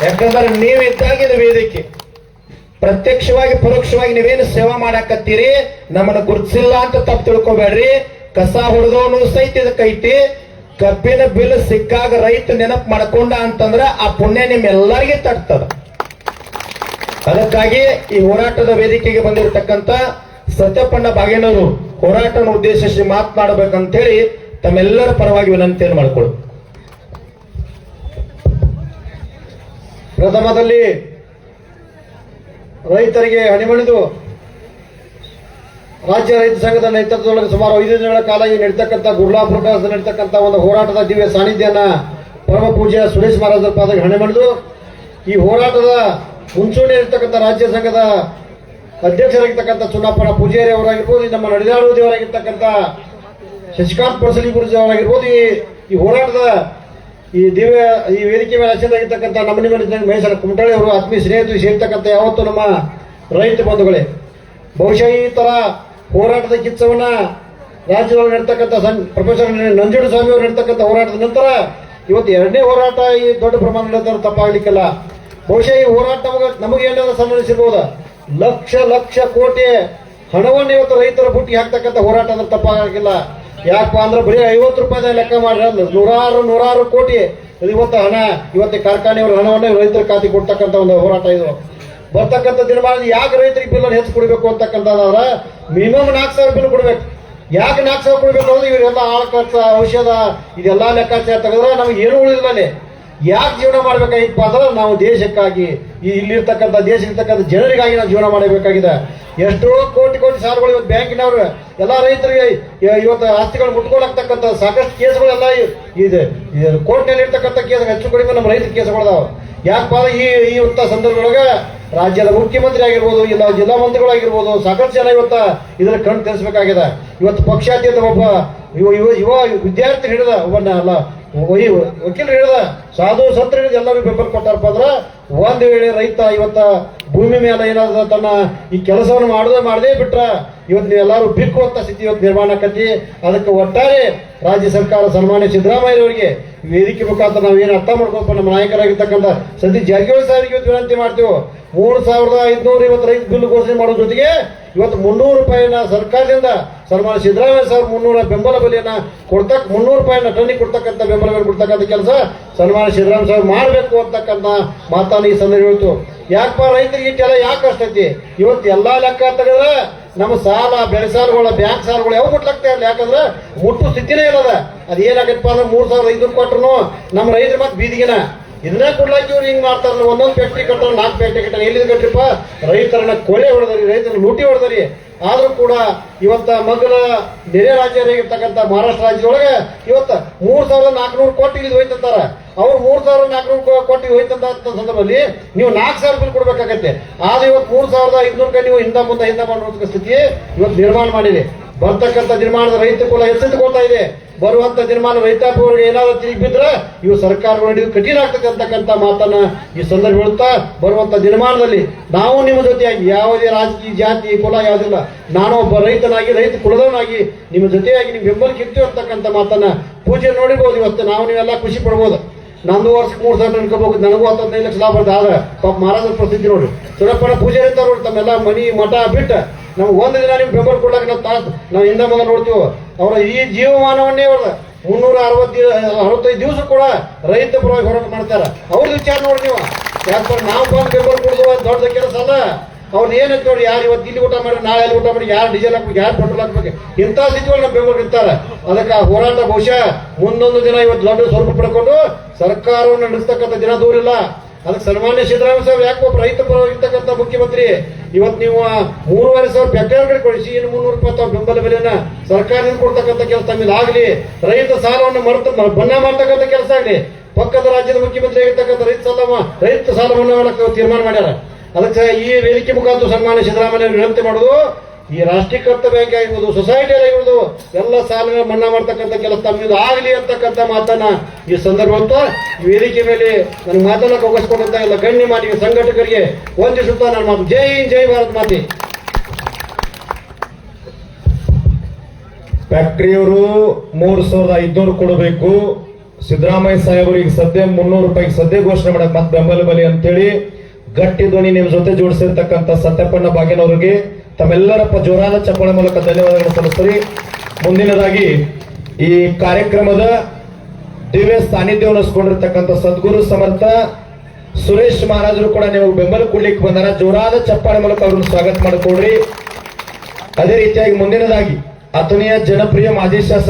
ಯಾಕಂದ್ರೆ ನೀವಿದ್ದಾಗ ಇದು ವೇದಿಕೆ. ಪ್ರತ್ಯಕ್ಷವಾಗಿ, ಪರೋಕ್ಷವಾಗಿ ನೀವೇನು ಸೇವಾ ಮಾಡಾಕತ್ತೀರಿ, ನಮ್ಮನ್ನು ಗುರುತಿಸಿಲ್ಲ ಅಂತ ತಪ್ಪು ತಿಳ್ಕೊಬೇಡ್ರಿ. ಕಸ ಹೊಡೆದವನು ಸಹಿತ ಇದಕ್ಕೈತಿ ಕಬ್ಬಿನ ಬಿಲ್ ಸಿಕ್ಕಾಗ ರೈತ ನೆನಪು ಮಾಡ್ಕೊಂಡ ಅಂತಂದ್ರ ಆ ಪುಣ್ಯ ನಿಮ್ಮೆಲ್ಲರಿಗೆ ತಟ್ತದ. ಅದಕ್ಕಾಗಿ ಈ ಹೋರಾಟದ ವೇದಿಕೆಗೆ ಬಂದಿರತಕ್ಕಂತ ಸತ್ಯಪಣ್ಣ ಬಾಗೇನವರು ಹೋರಾಟವನ್ನು ಉದ್ದೇಶಿಸಿ ಮಾತನಾಡಬೇಕಂತೇಳಿ ತಮ್ಮೆಲ್ಲರ ಪರವಾಗಿ ವಿನಂತಿಯನ್ನು ಮಾಡಿಕೊಳ್ಳು. ಪ್ರಥಮದಲ್ಲಿ ರೈತರಿಗೆ ಹಣಿಮಣಿದು ರಾಜ್ಯ ರೈತ ಸಂಘದ ನೇತೃತ್ವದೊಳಗೆ ಸುಮಾರು ಐದು ದಿನಗಳ ಕಾಲ ಈ ನಡೀತಕ್ಕಂಥ ಗುರ್ಲಾಪುರ ನಡೀತಕ್ಕಂಥ ಒಂದು ಹೋರಾಟದ ದಿವ್ಯ ಸಾನ್ನಿಧ್ಯನ ಪರಮ ಪೂಜ್ಯ ಸುರೇಶ್ ಮಹಾರಾಜರ ಪಾದಕ್ಕೆ ಹಣೆಮಣಿದು ಈ ಹೋರಾಟದ ಮುಂಚೂಣಿ ಇರ್ತಕ್ಕಂಥ ರಾಜ್ಯ ಸಂಘದ ಅಧ್ಯಕ್ಷರಾಗಿರ್ತಕ್ಕಂಥ ಚುನ್ನಪ್ಪನ ಪೂಜಾರಿ ಅವರಾಗಿರ್ಬೋದು ನಮ್ಮ ನಡೆದಾಡುವ ದೇವರಾಗಿರ್ತಕ್ಕಂಥ ಶಶಿಕಾಂತ್ ಪರಸಲಿ ಗುರುಜಿ ಅವರಾಗಿರ್ಬೋದು, ಈ ಈ ಹೋರಾಟದ ಈ ದಿವ್ಯ, ಈ ವೇದಿಕೆ ಮೇಲೆ ಹಚ್ಚಿದಾಗಿರ್ತಕ್ಕಂಥ ನಮ್ಮ ನಿಮ್ಮ ಮಹೇಶ್ವರ ಕುಮಟಳ್ಳಿ ಅವರು ಆತ್ಮೀಯ ಸ್ನೇಹಿತರು ಸೇರ್ತಕ್ಕಂಥ ಯಾವತ್ತು ನಮ್ಮ ರೈತ ಬಂಧುಗಳೇ. ಬಹುಶಃ ಈ ತರ ಹೋರಾಟದ ಕಿಚ್ಚವನ್ನ ರಾಜ್ಯದೊಳಗೆ ನಡ್ತಕ್ಕಂಥ ಪ್ರೊಫೆಸರ್ ನಂಜುಡು ಸ್ವಾಮಿ ಅವರು ನಡ್ತಕ್ಕಂಥ ಹೋರಾಟದ ನಂತರ ಇವತ್ತು ಎರಡನೇ ಹೋರಾಟ ಈ ದೊಡ್ಡ ಪ್ರಮಾಣ ನಡೆದ್ರೆ ತಪ್ಪಾಗ್ಲಿಕ್ಕಿಲ್ಲ. ಬಹುಶಃ ಈ ಹೋರಾಟ ನಮಗೆ ನಮಗೆ ಏನಾದರೂ ಲಕ್ಷ ಲಕ್ಷ ಕೋಟಿ ಹಣವನ್ನು ಇವತ್ತು ರೈತರ ಬುಟ್ಟಿಗೆ ಹಾಕ್ತಕ್ಕಂಥ ಹೋರಾಟ ಅಂದ್ರೆ ತಪ್ಪಾಗಿಲ್ಲ. ಯಾಕಪ್ಪ ಅಂದ್ರೆ ಬರೀ ಐವತ್ತು ರೂಪಾಯಿ ಲೆಕ್ಕ ಮಾಡ್ರಿ ನೂರಾರು ನೂರಾರು ಕೋಟಿ ಇವತ್ತು ಹಣ. ಇವತ್ತು ಕಾರ್ಖಾನೆಯವರ ಹಣವನ್ನು ರೈತರ ಖಾತೆ ಕೊಡ್ತಕ್ಕಂಥ ಒಂದು ಹೋರಾಟ ಇದು. ಬರ್ತಕ್ಕಂಥ ದಿನಮಾನ ಯಾಕೆ ರೈತರಿಗೆ ಬಿಲ್ ಹೆಚ್ಚು ಕೊಡಬೇಕು ಅಂತಕ್ಕಂಥದ್ರ ಮಿನಿಮಮ್ ನಾಲ್ಕು ಸಾವಿರ ಬಿಲ್ ಕೊಡ್ಬೇಕು. ಯಾಕೆ ನಾಲ್ಕು ಸಾವಿರ ಕೊಡ್ಬೇಕು ಅಂದ್ರೆ ಇವರೆಲ್ಲ ಆಳ ಖರ್ಚು ಔಷಧ, ಇದೆಲ್ಲ ಲೆಕ್ಕಾಚಾರ ತೆಗೆದ್ರೆ ನಮ್ಗೆ ಏನು ಉಳಿದಿಲ್ಲ ಯಾಕೆ ಜೀವನ ಮಾಡ್ಬೇಕಾಗಿತ್ತಪ್ಪ ಅಂದ್ರೆ ನಾವು ದೇಶಕ್ಕಾಗಿ, ಈ ಇಲ್ಲಿರ್ತಕ್ಕಂಥ ದೇಶದಲ್ಲಿರ್ತಕ್ಕಂಥ ಜನರಿಗಾಗಿ ನಾವು ಜೀವನ ಮಾಡಬೇಕಾಗಿದೆ. ಎಷ್ಟೋ ಕೋಟಿ ಕೋಟಿ ಸಾಲಗಳು ಇವತ್ತು ಬ್ಯಾಂಕಿನವರು, ಎಲ್ಲ ರೈತರಿಗೆ ಇವತ್ತು ಆಸ್ತಿಗಳು ಮುಟ್ಕೊಳಕ್ತಕ್ಕಂಥ ಸಾಕಷ್ಟು ಕೇಸ್ಗಳೆಲ್ಲ ಇದೆ. ಕೋರ್ಟ್ನಲ್ಲಿ ಇರ್ತಕ್ಕಂಥ ಕೇಸ್ ಹೆಚ್ಚು ಕಡಿಮೆ ನಮ್ಮ ರೈತರ ಕೇಸ್ಗಳದಾವ. ಯಾಕಪ್ಪ ಈ ಈ ಇಂಥ ಸಂದರ್ಭದೊಳಗೆ ರಾಜ್ಯದ ಮುಖ್ಯಮಂತ್ರಿ ಆಗಿರ್ಬೋದು, ಇಲ್ಲ ಜಿಲ್ಲಾ ಮಂತ್ರಿಗಳಾಗಿರ್ಬೋದು, ಸಾಕಷ್ಟು ಜನ ಇವತ್ತ ಇದರ ಕಣ್ಣು ತಿಳಿಸ್ಬೇಕಾಗಿದೆ ಇವತ್ತು ಪಕ್ಷಾತೀತ ಒಬ್ಬ ಯುವ ಯುವ ವಿದ್ಯಾರ್ಥಿ ಹಿಡಿದ ಒಬ್ಬನ ಅಲ್ಲ ವೈ- ವಕೀಲರು ಹೇಳಿದ ಸಾಧು ಸಂತರಿಗೆ ಎಲ್ಲರಿಗೂ ಎಲ್ಲರೂ ಬೆಂಬಲ ಕೊಟ್ಟಾರಪ್ಪ ಅಂದ್ರೆ ಒಂದ್ ವೇಳೆ ರೈತ ಇವತ್ತ ಭೂಮಿ ಮೇಲೆ ಏನಾದ್ರು ತನ್ನ ಈ ಕೆಲಸವನ್ನು ಮಾಡದೆ ಮಾಡದೇ ಬಿಟ್ರ ಇವತ್ತು ನೀವೆಲ್ಲರೂ ಬಿಕ್ಕುವಂತ ಸ್ಥಿತಿ ಇವತ್ತು ನಿರ್ಮಾಣ ಆಕತಿ ಅದಕ್ಕೆ ಒಟ್ಟಾರೆ ರಾಜ್ಯ ಸರ್ಕಾರ ಸನ್ಮಾನ್ಯ ಸಿದ್ದರಾಮಯ್ಯ ಅವರಿಗೆ ವೇದಿಕೆ ಮುಖಾಂತರ ನಾವು ಏನು ಅರ್ಥ ಮಾಡ್ಕೊಪ್ಪ ನಮ್ಮ ನಾಯಕರಾಗಿರ್ತಕ್ಕಂಥ ಸತೀಶ್ ಜಾರಕಿಹೊಳಿ ಸರ್ ಇವತ್ತು ವಿನಂತಿ ಮಾಡ್ತೀವಿ. ಮೂರು ಸಾವಿರದ ಐದುನೂರು ಇವತ್ತು ರೈತ ಬಿಲ್ ಘೋಷಣೆ ಮಾಡೋ ಜೊತೆಗೆ ಇವತ್ತು ಮುನ್ನೂರು ರೂಪಾಯಿನ ಸರ್ಕಾರದಿಂದ ಸನ್ಮಾನ್ಯ ಸಿದ್ದರಾಮಯ್ಯ ಸರ್ ಮುನ್ನೂರ ಬೆಂಬಲ ಬೆಲೆಯನ್ನ ಕೊಡ್ತಕ್ಕ, ಮುನ್ನೂರು ರೂಪಾಯಿನ ಟನ್ನಿಗೆ ಕೊಡ್ತಕ್ಕಂಥ ಬೆಂಬಲ ಬೆಲೆ ಕೊಡ್ತಕ್ಕಂಥ ಕೆಲಸ ಸನ್ಮಾನ್ಯ ಸಿದ್ದರಾಮಯ್ಯ ಸರ್ ಮಾಡಬೇಕು ಅಂತಕ್ಕಂಥ ಮಾತಾನ ಈ ಸಂದರ್ಭ ಹೇಳ್ತು. ಯಾಕಪ್ಪ ರೈತರಿಗೆ ಇಟ್ಟೆಲ್ಲ ಯಾಕೆ ಅಷ್ಟೈತಿ ಇವತ್ತು ಎಲ್ಲಾ ಲೆಕ್ಕ ತೆಗೆದ್ರೆ ನಮ್ಮ ಸಾಲ, ಬೆಳೆ ಸಾಲಗಳ ಬ್ಯಾಂಕ್ ಸಾಲಗಳು ಯಾವ ಮುಟ್ಲಾಗ್ತಾ ಇಲ್ಲ. ಯಾಕಂದ್ರೆ ಮುಟ್ಟು ಸ್ಥಿತಿನೇ ಇಲ್ಲದ. ಅದ್ ಏನಾಗತ್ತಪ್ಪ ಅಂದ್ರೆ ಮೂರು ಸಾವಿರದ ಐದು ಕೊಟ್ಟರು ನಮ್ಮ ರೈತರು ಮತ್ತೆ ಬೀದಿಗಿನ. ಇದನ್ನೇ ಕೊಡ್ಲಾಕಿ ಇವ್ರು ಹಿಂಗ್ ಮಾಡ್ತಾರಲ್ಲ, ಒಂದೊಂದು ಫ್ಯಾಕ್ಟ್ರಿ ಕಟ್ಟೋ ನಾಲ್ಕು ಫ್ಯಾಕ್ಟ್ರಿ ಕಟ್ಟ ಎಲ್ಲಿ ಕಟ್ರಿಪ್ಪ? ರೈತರನ್ನ ಕೊಲೆ ಹೊಡೆದ್ರಿ, ರೈತರನ್ನ ಲೂಟಿ ಹೊಡೆದ್ರಿ. ಆದ್ರೂ ಕೂಡ ಇವತ್ತ ಮಗನ ನೆರೆ ರಾಜ್ಯರಾಗಿರ್ತಕ್ಕಂಥ ಮಹಾರಾಷ್ಟ್ರ ರಾಜ್ಯದೊಳಗೆ ಇವತ್ತ ಮೂರು ಸಾವಿರದ ನಾಲ್ಕುನೂರು ಕೋಟಿ ಇದು ಹೋಯ್ತಂತಾರ. ಅವ್ರು ಮೂರ್ ಸಾವಿರದ ನಾಲ್ಕುನೂರು ಕೊಟ್ಟು ಹೋಯ್ತಂತ ಸಂದರ್ಭದಲ್ಲಿ ನೀವು ನಾಲ್ಕು ಸಾವಿರ ರೂಪಾಯಿ ಕೊಡ್ಬೇಕಾಗತ್ತೆ. ಆದ್ರೆ ಇವತ್ತು ಮೂರ್ ಸಾವಿರದ ಐದ್ನೂರು ನೀವು ಹಿಂದ ಮುಂದೆ ಹಿಂದ ಮಾಡುವಂತ ಸ್ಥಿತಿ ಇವತ್ತು ನಿರ್ಮಾಣ ಮಾಡಿದೆ. ಬರ್ತಕ್ಕಂಥ ನಿರ್ಮಾಣದ ರೈತ ಕುಲ ಎಚ್ಚೆತ್ತುಕೊಳ್ತಾ ಇದೆ. ಬರುವಂತ ನಿರ್ಮಾಣ ರೈತಾಪಿಗಳಿಗೆ ಏನಾದ್ರು ತಿರುಗಿ ಬಿದ್ರೆ ಇವು ಸರ್ಕಾರ ಹಿಡಿದು ಕಠಿಣ ಆಗ್ತಕ್ಕಂತಕ್ಕಂಥ ಮಾತನ್ನ ಈ ಸಂದರ್ಭ ಹೇಳುತ್ತಾ ಬರುವಂತ ನಿರ್ಮಾಣದಲ್ಲಿ ನಾವು ನಿಮ್ಮ ಜೊತೆಯಾಗಿ ಯಾವುದೇ ರಾಜಕೀಯ ಜಾತಿ, ಕುಲ ಯಾವುದಿಲ್ಲ ನಾನು ಒಬ್ಬ ರೈತನಾಗಿ, ರೈತ ಕುಲದವನಾಗಿ ನಿಮ್ಮ ಜೊತೆಯಾಗಿ ನಿಮ್ಮ ಬೆಂಬಲಕ್ಕೆ ಇರ್ತೀವಿ ಅಂತಕ್ಕಂಥ ಮಾತನ್ನ ಪೂಜೆ ನೋಡಿಬಹುದು ಇವತ್ತು. ನಾವು ನೀವೆಲ್ಲ ಖುಷಿ ಪಡ್ಬೋದು. ನಂದು ವರ್ಷಕ್ಕೆ ಮೂರು ಸಾವಿರ ಅನ್ಕೋಬೇಕು ನನಗೂ ಹತ್ತೈದು ಲಕ್ಷ ಲಾಭ ಬರ್ತದೆ ಆದ್ರೆ ಪಾಪ ಮಹಾರಾಜರ ಪರಿಸ್ಥಿತಿ ನೋಡ್ರಿ ಸುರಪ್ಪನ ಪೂಜಾರಿ ಇರ್ತಾರ ನೋಡಿ, ತಮ್ಮೆಲ್ಲ ಮನಿ ಮಠ ಬಿಟ್ಟು ನಮ್ಗೆ ಒಂದು ದಿನ ನಿಮ್ಗೆ ಬೆಂಬಲ ಕೊಡ್ಲಾಕ ನಾವು ತಾಸ್ ನಾವು ಹಿಂದೆ ಮುಂದೆ ನೋಡ್ತೀವಿ? ಅವರ ಈ ಜೀವಮಾನವನ್ನೇ ಅವ್ರ ಮುನ್ನೂರ ಅರವತ್ತು ಅರವತ್ತೈದು ದಿವಸ ಕೂಡ ರೈತ ಪರವಾಗಿ ಹೋರಾಟ ಮಾಡ್ತಾರ. ಅವ್ರದ್ದು ವಿಚಾರ ನೋಡಿ ನೀವು. ಯಾಕಂದ್ರೆ ನಾವು ಬಂದು ಬೆಂಬಲ ಕೊಡೋದು ದೊಡ್ಡ ಕೆಲಸ ಅಲ್ಲ. ಅವ್ರು ಏನಂತ ನೋಡಿ, ಯಾರು ಇವತ್ತು ಇಲ್ಲಿ ಊಟ ಮಾಡಿ ನಾಳೆ ಅಲ್ಲಿ ಊಟ ಮಾಡಿ ಯಾರು ಡೀಸೆಲ್ ಹಾಕ್ಬೇಕು, ಯಾರು ಪೆಟ್ರೋಲ್ ಹಾಕ್ಬೇಕು, ಇಂಥ ಸ್ಥಿತಿಗಳು ನಮ್ಮ ಬೆಂಬಲ ಇರ್ತಾರೆ ಅದಕ್ಕೆ ಆ ಹೋರಾಟ ಬಹುಶಃ ಮುಂದೊಂದು ದಿನ ಇವತ್ತು ದೊಡ್ಡ ಸ್ವರೂಪ ಪಡ್ಕೊಂಡು ಸರ್ಕಾರವನ್ನು ನಡೆಸ್ತಕ್ಕಂಥ ದಿನ ದೂರ ಇಲ್ಲ. ಅದಕ್ಕೆ ಸನ್ಮಾನ್ಯ ಸಿದ್ದರಾಮಯ್ಯ ಸಾಹೇಬ್ ಯಾಕೆ ರೈತ ಪರವಾಗಿರ್ತಕ್ಕಂಥ ಮುಖ್ಯಮಂತ್ರಿ, ಇವತ್ತು ನೀವು ಮೂರುವರೆ ಸಾವಿರ ಹೆಕ್ಟೇರ್ಗಳಿಗೆ ಕೊಡಿಸಿ, ಇನ್ನು ಮುನ್ನೂರು ರೂಪಾಯಿ ತಾವು ಬೆಂಬಲ ಬೆಲೆಯನ್ನ ಸರ್ಕಾರದಿಂದ ಕೊಡ್ತಕ್ಕಂಥ ಕೆಲಸ ಆಗಲಿ, ರೈತ ಸಾಲವನ್ನು ಮರೆತು ಬಣ್ಣ ಮಾಡ್ತಕ್ಕಂಥ ಕೆಲಸ ಆಗಲಿ, ಪಕ್ಕದ ರಾಜ್ಯದ ಮುಖ್ಯಮಂತ್ರಿ ಆಗಿರ್ತಕ್ಕಂಥ ರೈತ ಸಾಲ ರೈತ ಸಾಲ ಮನ್ನಾ ಮಾಡಕ್ಕೆ ತೀರ್ಮಾನ ಮಾಡ್ಯಾರ. ಅದಕ್ಕೆ ಈ ವೇದಿಕೆ ಮುಖಾಂತರ ಸನ್ಮಾನ್ಯ ಸಿದ್ದರಾಮಯ್ಯ ವಿನಂತಿ ಮಾಡೋದು ಈ ರಾಷ್ಟ್ರೀಕೃತ ಬ್ಯಾಂಕ್ ಆಗಿರ್ಬೋದು ಸೊಸೈಟಿ ಆಗಿರ್ಬೋದು, ಎಲ್ಲ ಸಾಲಗಳ ಮನ್ನಾ ಮಾಡ್ತಕ್ಕಂಥ ಕೆಲಸ ತಮ್ಮಿಂದ ಆಗಲಿ ಅಂತಕ್ಕಂಥ ಮಾತನ್ನ ಈ ಸಂದರ್ಭ ವೇದಿಕೆ ಮೇಲೆ ನನ್ನ ಮಾತನ್ನ ಅವಕಾಶ ಎಲ್ಲ ಗಣ್ಯ ಮಾಡಿ ಸಂಘಟಕರಿಗೆ ವಂದಿಸುತ್ತಾ ನನ್ನ ಮಾತು. ಜೈ ಜೈ ಭಾರತ್ ಮಾತಿ. ಫ್ಯಾಕ್ಟ್ರಿಯವರು ಮೂರು ಸಾವಿರದ ಐದ್ನೂರು ಕೊಡಬೇಕು. ಸಿದ್ದರಾಮಯ್ಯ ಈಗ ಸದ್ಯ ಮುನ್ನೂರು ರೂಪಾಯಿಗೆ ಸದ್ಯ ಘೋಷಣೆ ಮಾಡಕ್ ಮತ್ತೆ ಬೆಂಬಲ ಬೆಲೆ ಅಂತೇಳಿ ಗಟ್ಟಿ ಧ್ವನಿ ನಿಮ್ಮ ಜೊತೆ ಜೋಡಿಸಿರ್ತಕ್ಕಂಥ ಸತ್ಯಪ್ಪಣ್ಣ ಬಾಗೇನವರಿಗೆ ತಮ್ಮೆಲ್ಲರ ಜೋರಾದ ಚಪ್ಪಾಳೆ ಮೂಲಕ ಧನ್ಯವಾದಗಳು ಸಲ್ಲಿಸ್ತೀರಿ. ಮುಂದಿನದಾಗಿ ಈ ಕಾರ್ಯಕ್ರಮದ ದಿವ್ಯ ಸಾನ್ನಿಧ್ಯವನ್ನು ಹಸ್ಕೊಂಡಿರ್ತಕ್ಕಂಥ ಸದ್ಗುರು ಸಮರ್ಥ ಸುರೇಶ್ ಮಹಾರಾಜರು ಕೂಡ ನೀವು ಬೆಂಬಲ ಕೊಡ್ಲಿಕ್ಕೆ ಬಂದಾರ. ಜೋರಾದ ಚಪ್ಪಾಳೆ ಮೂಲಕ ಅವ್ರನ್ನ ಸ್ವಾಗತ ಮಾಡಿಕೊಡ್ರಿ. ಅದೇ ರೀತಿಯಾಗಿ ಮುಂದಿನದಾಗಿ ಅತನಿಯ ಜನಪ್ರಿಯ ಮಾಜಿ ಶಾಸಕ